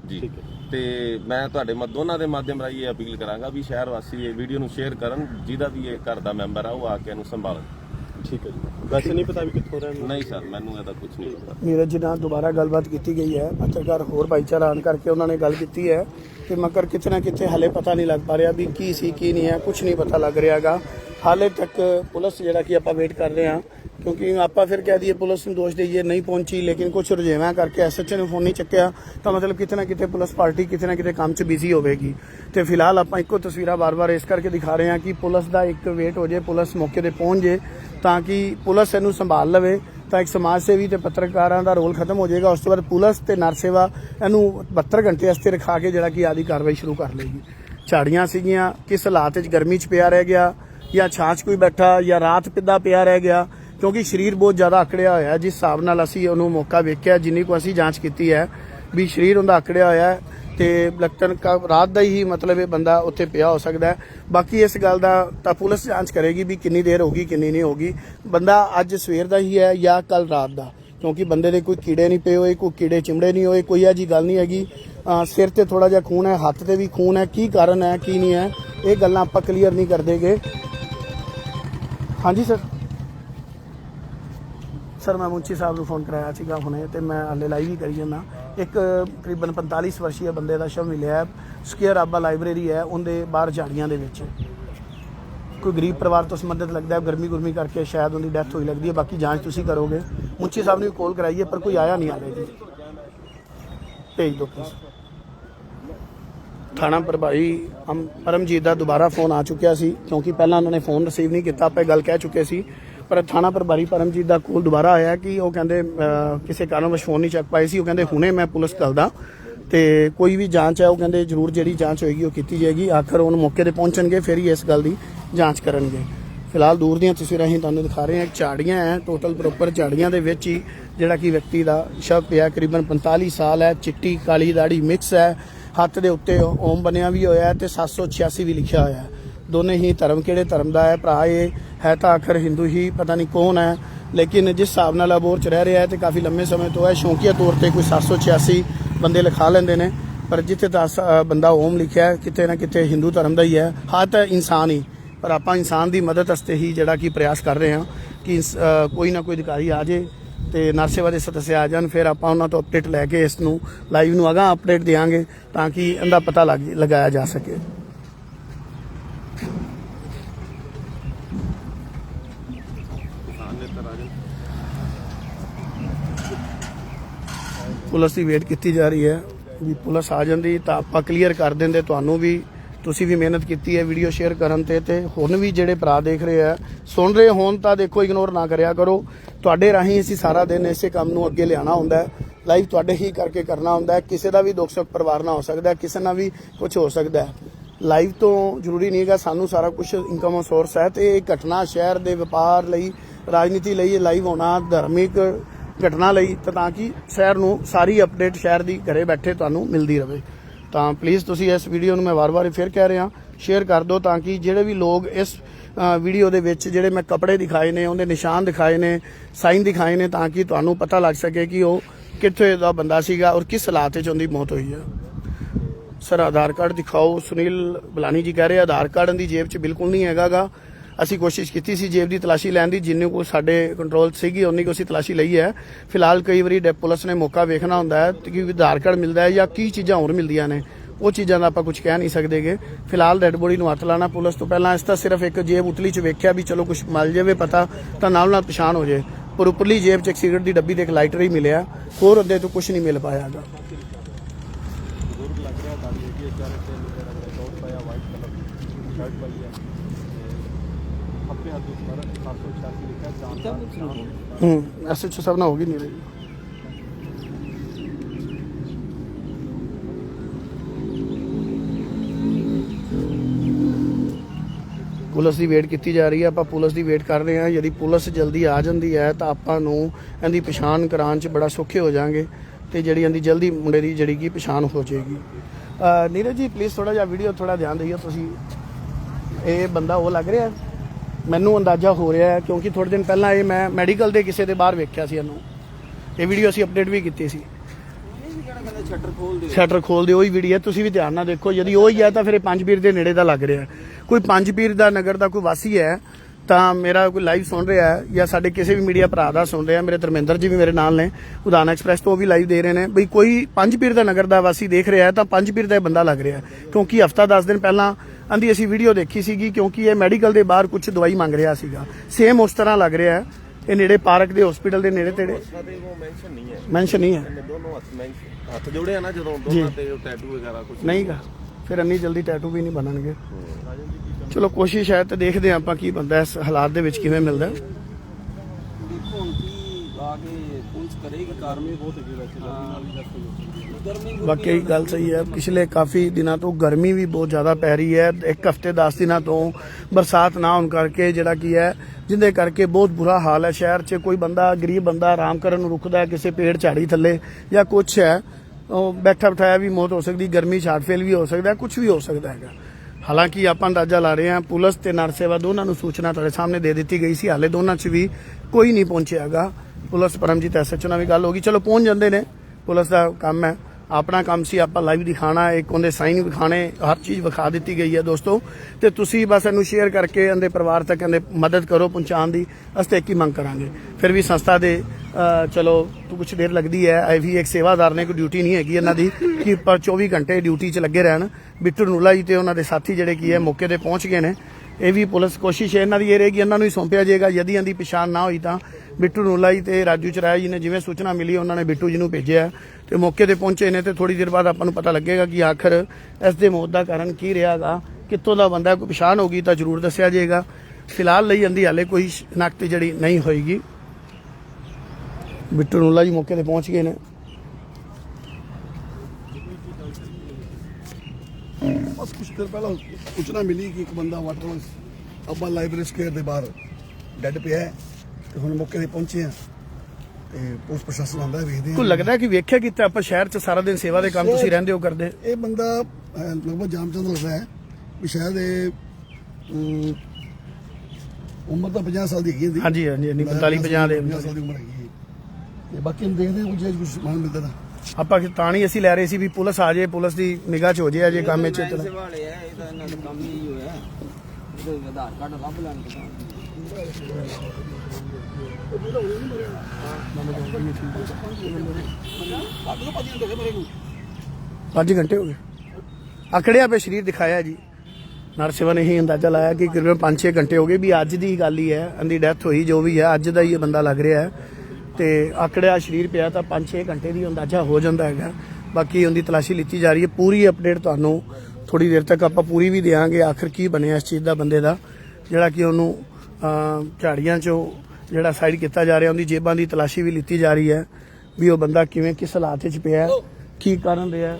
ਜੀ। ਤੇ ਮੈਂ ਤੁਹਾਡੇ ਮਾ ਦੋਨਾਂ ਦੇ ਮਾਧਿਅਮ ਰਾਹੀਂ ਇਹ ਅਪੀਲ ਕਰਾਂਗਾ ਵੀ ਸ਼ਹਿਰ ਵਾਸੀ ਇਹ ਵੀਡੀਓ ਨੂੰ ਸ਼ੇਅਰ ਕਰਨ ਜਿਹਦਾ ਵੀ ਇਹ ਘਰ ਦਾ ਮੈਂਬਰ ਆ ਉਹ ਆ ਕੇ ਇਹਨੂੰ ਸੰਭਾਲਣ। ਠੀਕ ਹੈ ਜੀ। ਵੈਸੇ ਨਹੀਂ ਪਤਾ ਵੀ ਕਿੱਥੋਂ ਰਹਿਣ ਨਹੀਂ ਸਰ ਮੈਨੂੰ ਇਹਦਾ ਕੁਝ ਨਹੀਂ ਪਤਾ। ਨੀਰਜ ਜੀ ਨਾਲ ਦੁਬਾਰਾ ਗੱਲਬਾਤ ਕੀਤੀ ਗਈ ਹੈ। ਪੱਤਰਕਾਰ ਹੋਰ ਭਾਈਚਾਰਾ ਆਉਣ ਕਰਕੇ ਉਹਨਾਂ ਨੇ ਗੱਲ ਕੀਤੀ ਹੈ ਕਿ ਮਗਰ ਕਿਤੇ ਨਾ ਕਿਤੇ ਹਲੇ ਪਤਾ ਨਹੀਂ ਲੱਗ ਪਾ ਰਿਹਾ ਵੀ ਕੀ ਸੀ ਕੀ ਨਹੀਂ ਹੈ ਕੁਝ ਨਹੀਂ ਪਤਾ ਲੱਗ ਰਿਹਾਗਾ ਹਾਲੇ ਤੱਕ ਪੁਲਿਸ ਜਿਹੜਾ ਕਿ ਆਪਾਂ ਵੇਟ ਕਰ ਰਹੇ ਹਾਂ ਕਿਉਂਕਿ ਆਪਾਂ ਫਿਰ ਕਹਿ ਦਈਏ ਪੁਲਿਸ ਨੂੰ ਦੋਸ਼ ਦੇਈਏ ਨਹੀਂ ਪਹੁੰਚੀ ਲੇਕਿਨ ਕੁਝ ਰੁਝੇਵਾਂ ਕਰਕੇ ਐਸਐਚਓ ਨੇ ਫੋਨ ਨਹੀਂ ਚੱਕਿਆ ਤਾਂ ਮਤਲਬ ਕਿਤੇ ਨਾ ਕਿਤੇ ਪੁਲਿਸ ਪਾਰਟੀ ਕਿਤੇ ਨਾ ਕਿਤੇ ਕੰਮ 'ਚ ਬਿਜ਼ੀ ਹੋਵੇਗੀ। ਤੇ ਫਿਲਹਾਲ ਆਪਾਂ ਇੱਕੋ ਤਸਵੀਰਾਂ ਬਾਰ-ਬਾਰ ਇਸ ਕਰਕੇ ਦਿਖਾ ਰਹੇ ਹਾਂ ਕਿ ਪੁਲਿਸ ਦਾ ਇੱਕ ਵੇਟ ਹੋ ਜੇ ਪੁਲਿਸ ਮੌਕੇ ਤੇ ਪਹੁੰਚ ਜੇ ਤਾਂ ਕਿ ਪੁਲਿਸ ਇਹਨੂੰ ਸੰਭਾਲ ਲਵੇ, ਤਾਂ ਇੱਕ ਸਮਾਜ ਸੇਵੀ ਤੇ ਪੱਤਰਕਾਰਾਂ ਦਾ ਰੋਲ ਖਤਮ ਹੋ ਜਾਏਗਾ। ਉਸ ਤੋਂ ਬਾਅਦ ਪੁਲਿਸ ਤੇ ਨਰ ਸੇਵਾ ਇਹਨੂੰ 72 ਘੰਟੇ ਵਾਸਤੇ ਰਖਾ ਕੇ ਜਿਹੜਾ ਕਿ ਆਦੀ ਕਾਰਵਾਈ ਸ਼ੁਰੂ ਕਰ ਲੇਗੀ ਝਾੜੀਆਂ ਸੀਗੀਆਂ, ਕਿਸ ਹਾਲਾਤ ਵਿੱਚ ਗਰਮੀ 'ਚ ਪਿਆ ਰਹਿ ਗਿਆ, ਜਾਂ ਛਾਂ 'ਚ ਕੋਈ ਬੈਠਾ, ਜਾਂ ਰਾਤ ਪਿੱਦਾ ਪਿਆ ਰਹਿ ਗਿਆ, ਕਿਉਂਕਿ ਸਰੀਰ ਬਹੁਤ ਜ਼ਿਆਦਾ ਅਕੜਿਆ ਹੋਇਆ ਜਿਸ ਹਿਸਾਬ ਨਾਲ ਅਸੀਂ ਉਹਨੂੰ ਮੌਕਾ ਵੇਖਿਆ, ਜਿੰਨੀ ਕੋ ਅਸੀਂ ਜਾਂਚ ਕੀਤੀ ਹੈ, ਵੀ ਸਰੀਰ ਉਹਦਾ ਆਕੜਿਆ ਹੋਇਆ ਤੇ ਲੱਗਣ ਕਾ ਰਾਤ ਦਾ ਹੀ ਮਤਲਬ ਇਹ ਬੰਦਾ ਉੱਥੇ ਪਿਆ ਹੋ ਸਕਦਾ ਬਾਕੀ ਇਸ ਗੱਲ ਦਾ ਤਾਂ ਪੁਲਿਸ ਜਾਂਚ ਕਰੇਗੀ ਵੀ ਕਿੰਨੀ ਦੇਰ ਹੋਗੀ ਕਿੰਨੀ ਨਹੀਂ ਹੋਗੀ ਬੰਦਾ ਅੱਜ ਸਵੇਰ ਦਾ ਹੀ ਹੈ ਜਾਂ ਕੱਲ ਰਾਤ ਦਾ, ਕਿਉਂਕਿ ਬੰਦੇ ਦੇ ਕੋਈ ਕੀੜੇ ਨਹੀਂ ਪਏ ਹੋਏ, ਕੋਈ ਕੀੜੇ ਚਿਮੜੇ ਨਹੀਂ ਹੋਏ, ਕੋਈ ਐਜੀ ਗੱਲ ਨਹੀਂ ਹੈਗੀ। ਸਿਰ ਤੇ ਥੋੜਾ ਜਿਹਾ ਖੂਨ ਹੈ, ਹੱਥ ਤੇ ਵੀ ਖੂਨ ਹੈ, ਕੀ ਕਾਰਨ ਹੈ, ਕੀ ਨਹੀਂ ਹੈ, ਇਹ ਗੱਲਾਂ ਆਪਾਂ ਕਲੀਅਰ ਨਹੀਂ ਕਰਦੇਗੇ। ਹਾਂਜੀ ਸਰ ਸਰ ਮੈਂ ਮੁੰਚੀ ਸਾਹਿਬ ਨੂੰ ਫੋਨ ਕਰਾਇਆ ਸੀਗਾ ਹੁਣੇ, ਤੇ ਮੈਂ ਹਲੇ ਲਾਈਵ ਹੀ ਕਰੀ ਜਾਂਦਾ। ਇੱਕ ਤਕਰੀਬਨ 45 ਵਰਸ਼ੀय ਬੰਦੇ ਦਾ ਸ਼ਵ ਮਿਲਿਆ ਹੈ। ਸਕੇਅਰ ਆਬਾ ਲਾਇਬ੍ਰੇਰੀ ਹੈ, ਉਹਦੇ ਬਾਹਰ ਝਾੜੀਆਂ ਦੇ ਵਿੱਚ। ਕੋਈ ਗਰੀਬ ਪਰਿਵਾਰ ਤੋਂ ਸੰਬੰਧਿਤ ਲੱਗਦਾ ਹੈ, ਗਰਮੀ ਗੁਰਮੀ ਕਰਕੇ ਸ਼ਾਇਦ ਉਹਦੀ ਡੈਥ ਹੋਈ ਲੱਗਦੀ ਹੈ। ਬਾਕੀ ਜਾਂਚ ਤੁਸੀਂ ਕਰੋਗੇ। ਮੁੰਚੀ ਸਾਹਿਬ ਨੂੰ ਵੀ ਕਾਲ ਕਰਾਈਏ ਪਰ ਕੋਈ ਆਇਆ ਨਹੀਂ ਹਾਲੇ ਜੀ। ਭੇਜ ਦਿਓ ਪਲੀਜ਼ ਥਾਣਾ ਪ੍ਰਭਾਈ ਅਮ- ਪਰਮਜੀਤ ਦਾ ਦੁਬਾਰਾ ਫੋਨ ਆ ਚੁੱਕਿਆ ਸੀ, ਕਿਉਂਕਿ ਪਹਿਲਾਂ ਉਹਨਾਂ ਨੇ ਫੋਨ ਰਿਸੀਵ ਨਹੀਂ ਕੀਤਾ, ਆਪਾਂ ਇਹ ਗੱਲ ਕਹਿ ਚੁੱਕੇ ਸੀ। ਪਰ ਥਾਣਾ ਪ੍ਰਭਾਰੀ ਪਰਮਜੀਤ ਦਾ ਕੋਲ ਦੁਬਾਰਾ ਆਇਆ ਕਿ ਉਹ ਕਹਿੰਦੇ ਅਹ, ਕਿਸੇ ਕਾਰਨਵਸ਼ ਫੋਨ ਨਹੀਂ ਚੱਕ ਪਾਏ ਸੀ। ਉਹ ਕਹਿੰਦੇ ਹੁਣੇ ਮੈਂ ਪੁਲਿਸ ਕਰਦਾ ਤੇ ਕੋਈ ਵੀ ਜਾਂਚ ਹੈ ਉਹ ਕਹਿੰਦੇ ਜ਼ਰੂਰ ਜਿਹੜੀ ਜਾਂਚ ਹੋਏਗੀ ਉਹ ਕੀਤੀ ਜਾਏਗੀ। ਆਖਰ ਉਹ ਮੌਕੇ ਤੇ ਪਹੁੰਚਣਗੇ ਫਿਰ ਹੀ ਇਸ ਗੱਲ ਦੀ ਜਾਂਚ ਕਰਨਗੇ। ਫਿਲਹਾਲ ਦੂਰ ਦੀਆਂ ਤਸਵੀਰਾਂ ਅਸੀਂ ਤੁਹਾਨੂੰ ਦਿਖਾ ਰਹੇ ਹਾਂ। ਝਾੜੀਆਂ ਹੈ ਟੋਟਲ ਪ੍ਰੋਪਰ ਝਾੜੀਆਂ ਦੇ ਵਿੱਚ ਹੀ ਜਿਹੜਾ ਕਿ ਵਿਅਕਤੀ ਦਾ ਸ਼ਵ ਪਿਆ ਕਰੀਬਨ 45 ਸਾਲ ਹੈ। ਚਿੱਟੀ ਕਾਲੀ ਦਾੜੀ ਮਿਕਸ ਹੈ। ਹੱਥ ਦੇ ਉੱਤੇ ਓਮ ਬਣਿਆ ਵੀ ਹੋਇਆ ਹੈ ਤੇ 786 ਵੀ ਲਿਖਿਆ ਹੋਇਆ ਹੈ। ਦੋਨੇ ਹੀ ਧਰਮ ਕਿਹੜੇ ਧਰਮ ਦਾ ਹੈ? ਭਰਾ ਇਹ ਹੈ ਤਾਂ ਆਖਰ ਹਿੰਦੂ ਹੀ ਪਤਾ ਨਹੀਂ ਕੌਣ ਹੈ। ਲੇਕਿਨ ਜਿਸ ਹਿਸਾਬ ਨਾਲ ਅਬੋਰ ਚ ਰਹਿ ਰਿਹਾ ਹੈ ਤੇ ਕਾਫੀ ਲੰਮੇ ਸਮੇਂ ਤੋਂ ਹੈ ਸ਼ੌਕੀਆ ਤੌਰ ਤੇ ਕੋਈ 786 ਬੰਦੇ ਲਿਖਾ ਲੈਂਦੇ ਨੇ। ਪਰ ਜਿੱਥੇ ਤਾਂ ਅ, ਬੰਦਾ ਓਮ ਲਿਖਿਆ ਹੈ ਕਿਤੇ ਨਾ ਕਿਤੇ ਹਿੰਦੂ ਧਰਮ ਦਾ ਹੀ ਹੈ। ਹਾਂ ਤਾਂ ਇਨਸਾਨ ਹੀ। ਪਰ ਆਪਾਂ ਇਨਸਾਨ ਦੀ ਮਦਦ ਵਾਸਤੇ ਹੀ ਜਿਹੜਾ ਕਿ ਪ੍ਰਯਾਸ ਕਰ ਰਹੇ ਹਾਂ ਕਿ ਇਸ, ਕੋਈ ਨਾ ਕੋਈ ਅਧਿਕਾਰੀ ਆ ਜੇ ਤੇ ਨਰਸੇਵਾ ਦੇ ਸਦੱਸਿਆ ਆ ਜਾਣ ਫਿਰ ਆਪਾਂ ਉਹਨਾਂ ਤੋਂ ਅਪਡੇਟ ਲੈ ਕੇ ਇਸ ਨੂੰ ਲਾਈਵ ਨੂੰ ਅਗਾਂਹ ਅਪਡੇਟ ਦੇਵਾਂਗੇ ਤਾਂ ਕਿ ਇਹਦਾ ਪਤਾ ਲੱਗ ਲਗਾਇਆ ਜਾ ਸਕੇ। ਪੁਲਿਸ ਦੀ ਵੇਟ ਕੀਤੀ ਜਾ ਰਹੀ ਹੈ, ਵੀ ਪੁਲਿਸ ਆ ਜਾਂਦੀ, ਤਾਂ ਆਪਾਂ ਕਲੀਅਰ ਕਰ ਦਿੰਦੇ, ਤੁਹਾਨੂੰ ਵੀ, ਤੁਸੀਂ ਵੀ ਮਿਹਨਤ ਕੀਤੀ ਹੈ ਵੀਡੀਓ ਸ਼ੇਅਰ ਕਰਨ ਤੇ ਤੇ ਹੁਣ ਵੀ ਜਿਹੜੇ ਭਰਾ ਦੇਖ ਰਹੇ ਆ, ਸੁਣ ਰਹੇ ਹੋਣ ਤਾਂ ਦੇਖੋ ਇਗਨੋਰ ਨਾ ਕਰਿਆ ਕਰੋ। ਤੁਹਾਡੇ ਰਾਹੀਂ ਅਸੀਂ ਸਾਰਾ ਦਿਨ ਇਸੇ ਕੰਮ ਨੂੰ ਅੱਗੇ ਲਿਆਣਾ ਹੁੰਦਾ ਹੈ ਲਾਈਵ ਤੁਹਾਡੇ ਹੀ ਕਰਕੇ ਕਰਨਾ ਹੁੰਦਾ ਹੈ, ਕਿਸੇ ਦਾ ਵੀ ਦੁੱਖ ਸੁੱਖ ਪਰਿਵਾਰ ਨਾਲ ਹੋ ਸਕਦਾ, ਕਿਸੇ ਨਾਲ ਵੀ ਕੁਝ ਹੋ ਸਕਦਾ ਹੈ। ਲਾਈਵ ਤੋਂ ਜ਼ਰੂਰੀ ਨਹੀਂ ਹੈਗਾ, ਸਾਨੂੰ ਸਾਰਾ ਕੁਝ ਇਨਕਮ ਸੋਰਸ ਹੈ, ਤੇ ਇਹ ਘਟਨਾ ਸ਼ਹਿਰ ਦੇ ਵਪਾਰ ਲਈ, ਰਾਜਨੀਤੀ ਲਈ ਲਾਈਵ ਹੋਣਾ ਧਾਰਮਿਕ ਘਟਨਾ ਲਈ ਤਾਂ ਤਾਂ ਕਿ ਸ਼ਹਿਰ ਨੂੰ ਸਾਰੀ ਅਪਡੇਟ ਸ਼ਹਿਰ ਦੀ ਘਰੇ ਬੈਠੇ ਤੁਹਾਨੂੰ ਮਿਲਦੀ ਰਹੇ ਤਾਂ ਪਲੀਜ਼ ਤੁਸੀਂ ਇਸ ਵੀਡੀਓ ਨੂੰ ਮੈਂ ਵਾਰ-ਵਾਰ ਫਿਰ ਕਹਿ ਰਿਹਾ ਸ਼ੇਅਰ ਕਰ ਦਿਓ ਤਾਂ ਕਿ ਜਿਹੜੇ ਵੀ ਲੋਕ ਇਸ ਵੀਡੀਓ ਦੇ ਵਿੱਚ ਜਿਹੜੇ ਮੈਂ ਕੱਪੜੇ ਦਿਖਾਏ ਨੇ, ਉਹਦੇ ਨਿਸ਼ਾਨ ਦਿਖਾਏ ਨੇ ਸਾਈਨ ਦਿਖਾਏ ਨੇ ਤਾਂ ਕਿ ਤੁਹਾਨੂੰ ਪਤਾ ਲੱਗ ਸਕੇ ਕਿ ਉਹ ਕਿੱਥੇ ਦਾ ਬੰਦਾ ਸੀਗਾ ਔਰ ਕਿਸ ਹਾਲਾਤ ਵਿੱਚ ਉਹਦੀ ਮੌਤ ਹੋਈ ਹੈ। ਸਰ ਆਧਾਰ ਕਾਰਡ ਦਿਖਾਓ। ਸੁਨੀਲ ਬਲਾਨੀ ਜੀ ਕਹਿ ਰਹੇ ਆਧਾਰ ਕਾਰਡ ਦੀ ਜੇਬ 'ਚ ਬਿਲਕੁਲ ਨਹੀਂ ਹੈਗਾਗਾ। ਅਸੀਂ ਕੋਸ਼ਿਸ਼ ਕੀਤੀ ਸੀ ਜੇਬ ਦੀ ਤਲਾਸ਼ੀ ਲੈਣ ਦੀ, ਜਿੰਨੇ ਕੋ ਸਾਡੇ ਕੰਟਰੋਲ ਸੀਗੀ ਉਨੀ ਕੋ ਅਸੀਂ ਤਲਾਸ਼ੀ ਲਈ ਹੈ। ਫਿਲਹਾਲ ਕਈ ਵਾਰੀ ਡਿਪ ਪੁਲਿਸ ਨੇ ਮੌਕਾ ਵੇਖਣਾ ਹੁੰਦਾ ਹੈ ਕਿ ਆਧਾਰ ਕਾਰਡ ਮਿਲਦਾ ਹੈ ਜਾਂ ਕੀ ਚੀਜ਼ਾਂ ਹੋਰ ਮਿਲਦੀਆਂ ਨੇ। ਉਹ ਚੀਜ਼ਾਂ ਦਾ ਆਪਾਂ ਕੁਝ ਕਹਿ ਨਹੀਂ ਸਕਦੇਗੇ। ਫਿਲਹਾਲ ਡੈਡ ਬੋਡੀ ਨੂੰ ਹੱਥ ਲਾਣਾ ਪੁਲਿਸ ਤੋਂ ਪਹਿਲਾਂ, ਇਸ ਤਾਂ ਸਿਰਫ ਇੱਕ ਜੇਬ ਉਤਲੀ 'ਚ ਵੇਖਿਆ ਵੀ ਚਲੋ ਕੁਝ ਮਿਲ ਜਾਵੇ, ਪਤਾ ਤਾਂ ਨਾਲ ਨਾਲ ਪਛਾਣ ਹੋ ਜਾਏ। ਪਰ ਉੱਪਰਲੀ ਜੇਬ 'ਚ ਇੱਕ ਸਿਗਰਟ ਦੀ ਡੱਬੀ ਤੇ ਇੱਕ ਲਾਈਟਰ ਹੀ ਮਿਲਿਆ। ਹੋਰ ਉਹਦੇ ਤੋਂ ਕੁਝ ਨਹੀਂ ਮਿਲ ਪਾਇਆ ਹੈਗਾ ਬਜ਼ੁਰਗ ਲੱਗ ਰਿਹਾ ਦਾੜੀ ਹੈਗੀ ਹੈ ਚਾਰੇ ਤੇ ਮੇਰਾ ਲੱਗ ਰਿਹਾ ਕੋਟ ਪਾਇਆ ਵਾਈਟ ਕਲਰ ਦੀ ਸ਼ਰਟ ਪਾਈ ਹੈ ਤੇ ਆਪਣੇ ਹੱਥ ਉੱਪਰ 786 ਲਿਖਿਆ ਜਾਨ ਦਾ ਜਾਨ ਹੂੰ ਐਸਐਚਓ ਸਾਹਿਬ ਨਾਲ ਹੋ ਗਈ ਨਹੀਂ ਰਹੀ ਪੁਲਿਸ ਦੀ ਵੇਟ ਕੀਤੀ ਜਾ ਰਹੀ ਹੈ, ਆਪਾਂ ਪੁਲਿਸ ਦੀ ਵੇਟ ਕਰ ਰਹੇ ਹਾਂ। ਯਦੀ ਪੁਲਿਸ ਜਲਦੀ ਆ ਜਾਂਦੀ ਹੈ, ਤਾਂ ਆਪਾਂ ਨੂੰ ਇਹਦੀ ਪਛਾਣ ਕਰਾਉਣ 'ਚ ਬੜਾ ਸੌਖੇ ਹੋ ਜਾਾਂਗੇ ਤੇ ਜਿਹੜੀ ਇਹਦੀ ਜਲਦੀ ਮੁੰਡੇ ਦੀ ਜਿਹੜੀ ਕੀ ਪਛਾਣ ਹੋ ਜਾਏਗੀ। ਨੀਰਜ ਜੀ ਪਲੀਜ਼ ਥੋੜਾ ਜਿਹਾ ਵੀਡੀਓ ਥੋੜਾ ਧਿਆਨ ਦਿਓ ਤੁਸੀਂ। ਇਹ ਬੰਦਾ ਉਹ ਲੱਗ ਰਿਹਾ ਮੈਨੂੰ ਅੰਦਾਜ਼ਾ ਹੋ ਰਿਹਾ ਹੈ ਕਿਉਂਕਿ ਥੋੜੇ ਦਿਨ ਪਹਿਲਾਂ ਇਹ ਮੈਂ ਮੈਡੀਕਲ ਦੇ ਕਿਸੇ ਦੇ ਬਾਹਰ ਵੇਖਿਆ ਸੀ ਇਹਨੂੰ। ਇਹ ਵੀਡੀਓ ਅਸੀਂ ਅਪਡੇਟ ਵੀ ਕੀਤੀ ਸੀ। ਸ਼ਟਰ ਖੋਲ ਦਿਓ, ਉਹੀ ਵੀਡੀਓ ਹੈ, ਤੁਸੀਂ ਵੀ ਧਿਆਨ ਨਾਲ ਦੇਖੋ ਯਦੀ ਉਹੀ ਹੈ ਤਾਂ ਫਿਰ ਇਹ ਪੰਜ ਪੀਰ ਦੇ ਨੇੜੇ ਦਾ ਲੱਗ ਰਿਹਾ। ਕੋਈ ਪੰਜ ਪੀਰ ਦਾ ਨਗਰ ਦਾ ਕੋਈ ਵਾਸੀ ਹੈ, ਤਾਂ ਮੇਰਾ ਕੋਈ ਲਾਈਵ ਸੁਣ ਰਿਹਾ ਹੈ, ਜਾਂ ਸਾਡੇ ਕਿਸੇ ਵੀ ਮੀਡੀਆ ਭਰਾ ਦਾ ਸੁਣ ਰਿਹਾ ਮੇਰੇ ਧਰਮਿੰਦਰ ਜੀ ਵੀ ਮੇਰੇ ਨਾਲ ਨੇ ਉਦਾਨ ਐਕਸਪ੍ਰੈਸ ਤੋਂ ਉਹ ਵੀ ਲਾਈਵ ਦੇ ਰਹੇ ਨੇ। ਬਈ ਕੋਈ ਪੰਜ ਪੀਰ ਦਾ ਨਗਰ ਦਾ ਵਾਸੀ ਦੇਖ ਰਿਹਾ ਹੈ, ਤਾਂ ਪੰਜ ਪੀਰ ਦਾ ਇਹ ਬੰਦਾ ਲੱਗ ਰਿਹਾ ਹੈ, ਕਿਉਂਕਿ ਹਫਤਾ 10 ਦਿਨ ਪਹਿਲਾਂ ਆਂਦੀ ਅਸੀਂ ਵੀਡੀਓ ਦੇਖੀ ਸੀਗੀ ਕਿਉਂਕਿ ਇਹ ਮੈਡੀਕਲ ਦੇ ਬਾਹਰ ਕੁਝ ਦਵਾਈ ਮੰਗ ਰਿਹਾ ਸੀਗਾ। ਸੇਮ ਉਸ ਤਰ੍ਹਾਂ ਲੱਗ ਰਿਹਾ ਹੈ। ਇਹ ਨੇੜੇ ਪਾਰਕ ਦੇ ਹਸਪੀਟਲ ਦੇ ਨੇੜੇ ਤੇੜੇ। ਮੈਂਸ਼ਨ ਨਹੀਂ ਹੈ। ਮੈਂਸ਼ਨ ਨਹੀਂ ਹੈ। ਇਹਨੇ ਦੋਨੋਂ ਹੱਥ ਮੈਂਸ਼ਨ ਹੱਥ ਜੋੜੇ ਆ ਨਾ ਜਦੋਂ ਦੋਨਾਂ ਤੇ ਟੈਟੂ ਵਗੈਰਾ ਕੁਝ ਨਹੀਂਗਾ ਫਿਰ ਇੰਨੀ ਜਲਦੀ ਟੈਟੂ ਵੀ ਨਹੀਂ ਬਣਨਗੇ। ਚਲੋ ਕੋਸ਼ਿਸ਼ ਹੈ ਤੇ ਦੇਖਦੇ ਹਾਂ ਆਪਾਂ ਕੀ ਬੰਦਾ ਇਸ ਹਾਲਾਤ ਦੇ ਵਿੱਚ ਕਿਵੇਂ ਮਿਲਦਾ ਹੈ। ਆ ਕੇ ਪੁਲਿਸ ਕਰੇਗੀ ਕਾਰਵਾਈ ਬਹੁਤ ਹੈਗੀ ਵੈਸੇ ਗਰਮੀ ਨਾਲ ਵੀ ਦੱਸ ਹੋਈ ਗਰਮੀ ਵਾਕਈ ਗੱਲ ਸਹੀ ਹੈ ਪਿਛਲੇ ਕਾਫੀ ਦਿਨਾਂ ਤੋਂ ਗਰਮੀ ਵੀ ਬਹੁਤ ਜ਼ਿਆਦਾ ਪੈ ਰਹੀ ਹੈ। ਇੱਕ ਹਫ਼ਤੇ 10 ਦਿਨਾਂ ਤੋਂ ਬਰਸਾਤ ਨਾ ਹੋਣ ਕਰਕੇ ਜਿਹੜਾ ਕੀ ਹੈ ਜਿੰਦੇ ਕਰਕੇ ਬਹੁਤ ਬੁਰਾ ਹਾਲ ਹੈ। ਸ਼ਹਿਰ 'ਚ ਕੋਈ ਬੰਦਾ ਗਰੀਬ ਬੰਦਾ ਆਰਾਮ ਕਰਨ ਨੂੰ ਰੁਕਦਾ ਕਿਸੇ ਪੇੜ ਝਾੜੀ ਥੱਲੇ ਜਾਂ ਕੁਛ ਹੈ ਉਹ ਬੈਠਾ ਬਿਠਾਇਆ ਵੀ ਮੌਤ ਹੋ ਸਕਦੀ ਗਰਮੀ ਛਾਟ ਫੇਲ ਵੀ ਹੋ ਸਕਦਾ ਕੁਝ ਵੀ ਹੋ ਸਕਦਾ ਹੈਗਾ। ਹਾਲਾਂਕਿ ਆਪਾਂ ਅੰਦਾਜ਼ਾ ਲਾ ਰਹੇ ਹਾਂ ਪੁਲਿਸ ਤੇ ਨਰ ਸੇਵਾ ਦੋਨਾਂ ਨੂੰ ਸੂਚਨਾ ਤੁਹਾਡੇ ਸਾਹਮਣੇ ਦੇ ਦਿੱਤੀ ਗਈ ਸੀ। ਹਾਲੇ ਦੋਨਾਂ 'ਚ ਵੀ ਕੋਈ ਨਹੀਂ ਪਹੁੰਚਿਆਗਾ ਪੁਲਿਸ ਪਰਮਜੀਤ ਐਸਐਚਓ ਨਾਲ ਵੀ ਗੱਲ ਹੋ ਗਈ। ਚਲੋ ਪਹੁੰਚ ਜਾਂਦੇ ਨੇ। ਪੁਲਿਸ ਦਾ ਕੰਮ ਹੈ। ਆਪਣਾ ਕੰਮ ਸੀ ਆਪਾਂ ਲਾਈਵ ਦਿਖਾਣਾ ਇੱਕ ਉਹਦੇ ਸਾਈਨ ਵਿਖਾਣੇ ਹਰ ਚੀਜ਼ ਵਿਖਾ ਦਿੱਤੀ ਗਈ ਹੈ ਦੋਸਤੋ। ਤੇ ਤੁਸੀਂ ਬਸ ਇਹਨੂੰ ਸ਼ੇਅਰ ਕਰਕੇ ਇਹਦੇ ਪਰਿਵਾਰ ਤੱਕ ਇਹਦੇ ਮਦਦ ਕਰੋ ਪਹੁੰਚਾਉਣ ਦੀ। ਅਸੀਂ ਇੱਕ ਹੀ ਮੰਗ ਕਰਾਂਗੇ। ਫਿਰ ਵੀ ਸੰਸਥਾ ਦੇ ਅ, ਚਲੋ ਕੁਝ ਦੇਰ ਲੱਗਦੀ ਹੈ। ਇਹ ਵੀ ਇੱਕ ਸੇਵਾਦਾਰ ਨੇ ਕੋਈ ਡਿਊਟੀ ਨਹੀਂ ਹੈਗੀ ਇਹਨਾਂ ਦੀ ਕਿ ਪਰ 24 ਘੰਟੇ ਡਿਊਟੀ 'ਚ ਲੱਗੇ ਰਹਿਣ। ਬਿੱਟੂ ਨੂਲਾ ਜੀ ਤੇ ਉਹਨਾਂ ਦੇ ਸਾਥੀ ਜਿਹੜੇ ਕੀ ਹੈ ਮੌਕੇ ਤੇ ਪਹੁੰਚ ਗਏ ਨੇ। ਇਹ ਵੀ ਪੁਲਿਸ ਕੋਸ਼ਿਸ਼ ਇਹਨਾਂ ਦੀ ਇਹ ਰਹੇਗੀ, ਇਹਨਾਂ ਨੂੰ ਹੀ ਸੌਂਪਿਆ ਜਾਏਗਾ ਯਦੀ ਇਹਨਾਂ ਦੀ ਪਛਾਣ ਨਾ ਹੋਈ ਤਾਂ। ਬਿੱਟੂ ਨੂਲਾ ਜੀ ਤੇ ਰਾਜੂ ਚਰਾਇਆ ਜੀ ਨੇ ਜਿਵੇਂ ਸੂਚਨਾ ਮਿਲੀ, ਉਹਨਾਂ ਨੇ ਬਿੱਟੂ ਜੀ ਨੂੰ ਭੇਜਿਆ ਤੇ ਮੌਕੇ ਤੇ ਪਹੁੰਚੇ ਨੇ ਤੇ ਥੋੜੀ ਦੇਰ ਬਾਅਦ ਆਪਾਂ ਨੂੰ ਪਤਾ ਲੱਗੇਗਾ ਕਿ ਆਖਰ ਇਸ ਦੇ ਮੌਤ ਦਾ ਕਾਰਨ ਕੀ ਰਿਹਾਗਾ, ਕਿੱਥੋਂ ਦਾ ਬੰਦਾ ਕੋਈ ਪਛਾਣ ਹੋਗੀ ਤਾਂ ਜ਼ਰੂਰ ਦੱਸਿਆ ਜਾਏਗਾ। ਫਿਲਹਾਲ ਲਈ ਜਾਂਦੀ ਹਾਲੇ ਕੋਈ ਸ਼ਨਾਖਤ ਜਿਹੜੀ ਨਹੀਂ ਹੋਏਗੀ। ਬਿੱਟੂ ਨੂਲਾ ਜੀ ਮੌਕੇ ਤੇ ਪਹੁੰਚ ਗਏ ਨੇ। ਬਸ ਕੁਛ ਦੇਰ ਪਹਿਲਾਂ ਸੂਚਨਾ ਮਿਲੀ ਕਿ ਇੱਕ ਬੰਦਾ ਵਾਟਰ ਅੱਬਾ ਲਾਇਬ੍ਰੇਰੀ ਸਕੁਅਰ ਦੇ ਬਾਹਰ ਡੈੱਡ ਪਿਆ ਹੈ ਤੇ ਹੁਣ ਮੌਕੇ ਤੇ ਪਹੁੰਚੇ ਆ ਤੇ ਪੁਲਿਸ ਪ੍ਰਸ਼ਾਸਨ ਆਂਦਾ ਵੇਖਦੇ ਆ ਲੱਗਦਾ ਕਿ ਵੇਖਿਆ ਕੀਤਾ ਆਪਾਂ ਸ਼ਹਿਰ 'ਚ ਸਾਰਾ ਦਿਨ ਸੇਵਾ ਦੇ ਕੰਮ ਤੁਸੀਂ ਰਹਿੰਦੇ ਹੋ ਕਰਦੇ? ਇਹ ਬੰਦਾ ਅਹ, ਲਗਭਗ ਜਾਮਚੰਦ ਲੱਗਦਾ ਹੈ ਵੀ ਸ਼ਾਇਦ ਇਹ ਅਮ, ਉਮਰ ਤਾਂ 50 ਸਾਲ ਦੀ ਹੈਗੀ ਇਹਦੀ ਹਾਂਜੀ ਹਾਂਜੀ ਹਾਂਜੀ 45 50 ਦੇ 50 ਸਾਲ ਦੀ ਉਮਰ ਹੈਗੀ ਹੈ। ਤੇ ਬਾਕੀ ਦੇਖਦੇ ਹਾਂ ਕੁਝ ਕੁਝ ਸਮਾਨ ਮਿਲਦਾ ਤਾਂ। ਆਪਾਂ ਕਿ ਤਾਂ ਨਹੀਂ ਅਸੀਂ ਲੈ ਰਹੇ ਸੀ ਵੀ ਪੁਲਿਸ ਆ ਜਾਏ ਪੁਲਿਸ ਦੀ ਨਿਗਾਹ 'ਚ ਹੋ ਜਾਏ ਅਜੇ ਕੰਮ 'ਚ ਮੈਂਸ ਚਲਾ ਵਾਲੇ ਆ ਇਹ ਤਾਂ ਇਹਨਾਂ ਦਾ ਕੰਮ ਹੀ ਹੋਇਆ। ਇਹਦੇ ਆਧਾਰ ਕਾਰਡ ਲੱਭ ਲੈਣ ਕਿਸਾਨ ਪੰਜ ਘੰਟੇ ਹੋ ਗਏ। ਅਕੜਿਆ ਪੇ ਸਰੀਰ ਦਿਖਾਇਆ ਜੀ? ਨਰਸਿਵਾ ਨੇ ਹੀ ਅੰਦਾਜ਼ਾ ਲਾਇਆ ਕਿ ਕਰੀਬਨ 5-6 ਘੰਟੇ ਹੋ ਗਏ ਵੀ ਅੱਜ ਦੀ ਗੱਲ ਹੀ ਹੈ ਇਹਦੀ ਡੈਥ ਹੋਈ ਜੋ ਵੀ ਹੈ ਅੱਜ ਦਾ ਹੀ ਇਹ ਬੰਦਾ ਲੱਗ ਰਿਹਾ ਹੈ। ਤੇ ਆਕੜਿਆ ਸਰੀਰ ਪਿਆ ਤਾਂ 5-6 ਘੰਟੇ ਦੀ ਅੰਦਾਜ਼ਾ ਹੋ ਜਾਂਦਾ ਹੈਗਾ। ਬਾਕੀ ਉਹਦੀ ਤਲਾਸ਼ੀ ਲਿੱਤੀ ਜਾ ਰਹੀ ਹੈ। ਪੂਰੀ ਅਪਡੇਟ ਤੁਹਾਨੂੰ ਥੋੜੀ ਦੇਰ ਤੱਕ ਆਪਾਂ ਪੂਰੀ ਵੀ ਦੇਵਾਂਗੇ। ਆਖਰ ਕੀ ਬਣਿਆ ਇਸ ਚੀਜ਼ ਦਾ ਬੰਦੇ ਦਾ? ਜਿਹੜਾ ਕਿ ਉਹਨੂੰ ਝਾੜੀਆਂ 'ਚੋਂ ਜਿਹੜਾ ਸਾਈਡ ਕੀਤਾ ਜਾ ਰਿਹਾ, ਉਹਦੀ ਜੇਬਾਂ ਦੀ ਤਲਾਸ਼ੀ ਵੀ ਲਿੱਤੀ ਜਾ ਰਹੀ ਹੈ ਵੀ ਉਹ ਬੰਦਾ ਕਿਵੇਂ, ਕਿਸ ਹਾਲਾਤ 'ਚ ਪਿਆ ਕੀ ਕਾਰਨ ਰਿਹਾ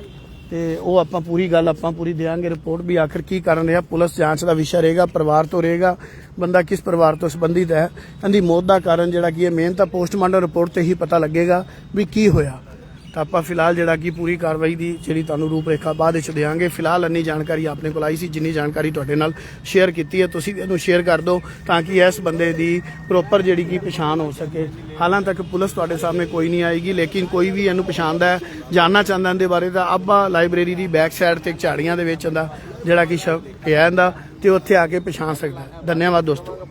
ਤੇ ਉਹ ਆਪਾਂ ਪੂਰੀ ਗੱਲ ਆਪਾਂ ਪੂਰੀ ਦੇਵਾਂਗੇ ਰਿਪੋਰਟ ਵੀ ਆਖਰ ਕੀ ਕਾਰਨ ਰਿਹਾ, ਪੁਲਿਸ ਜਾਂਚ ਦਾ ਵਿਸ਼ਾ ਰਹੇਗਾ, ਪਰਿਵਾਰ ਤੋਂ ਰਹੇਗਾ, ਬੰਦਾ ਕਿਸ ਪਰਿਵਾਰ ਤੋਂ ਸੰਬੰਧਿਤ ਹੈ ਇਹਦੀ ਮੌਤ ਦਾ ਕਾਰਨ ਜਿਹੜਾ ਕੀ ਹੈ ਮੇਨ ਤਾਂ ਪੋਸਟਮਾਰਟਮ ਰਿਪੋਰਟ ਤੇ ਹੀ ਪਤਾ ਲੱਗੇਗਾ ਵੀ ਕੀ ਹੋਇਆ। ਤਾਂ ਆਪਾਂ ਫਿਲਹਾਲ ਜਿਹੜਾ ਕਿ ਪੂਰੀ ਕਾਰਵਾਈ ਦੀ ਜਿਹੜੀ ਤੁਹਾਨੂੰ ਰੂਪਰੇਖਾ ਬਾਅਦ ਵਿੱਚ ਦੇਵਾਂਗੇ ਫਿਲਹਾਲ ਇੰਨੀ ਜਾਣਕਾਰੀ ਆਪਣੇ ਕੋਲ ਆਈ ਸੀ, ਜਿੰਨੀ ਜਾਣਕਾਰੀ ਤੁਹਾਡੇ ਨਾਲ ਸ਼ੇਅਰ ਕੀਤੀ ਹੈ, ਤੁਸੀਂ ਇਹਨੂੰ ਸ਼ੇਅਰ ਕਰ ਦਿਓ ਤਾਂ ਕਿ ਇਸ ਬੰਦੇ ਦੀ ਪ੍ਰੋਪਰ ਜਿਹੜੀ ਕਿ ਪਛਾਣ ਹੋ ਸਕੇ। ਹਾਲਾਂ ਤੱਕ ਪੁਲਿਸ ਤੁਹਾਡੇ ਸਾਹਮਣੇ ਕੋਈ ਨਹੀਂ ਆਏਗੀ, ਲੇਕਿਨ ਕੋਈ ਵੀ ਇਹਨੂੰ ਪਛਾਣਦਾ ਹੈ ਜਾਨਣਾ ਚਾਹੁੰਦਾ ਇਹਦੇ ਬਾਰੇ ਤਾਂ ਆਬਾ ਲਾਇਬ੍ਰੇਰੀ ਦੀ ਬੈਕ ਸਾਈਡ ਤੇ ਝਾੜੀਆਂ ਦੇ ਵਿੱਚ ਇਹਦਾ ਜਿਹੜਾ ਕਿ ਸ਼ਬ ਪਿਆ ਇਹਦਾ ਤੇ ਉੱਥੇ ਆ ਕੇ ਪਛਾਣ ਸਕਦਾ ਧੰਨਵਾਦ ਦੋਸਤੋ।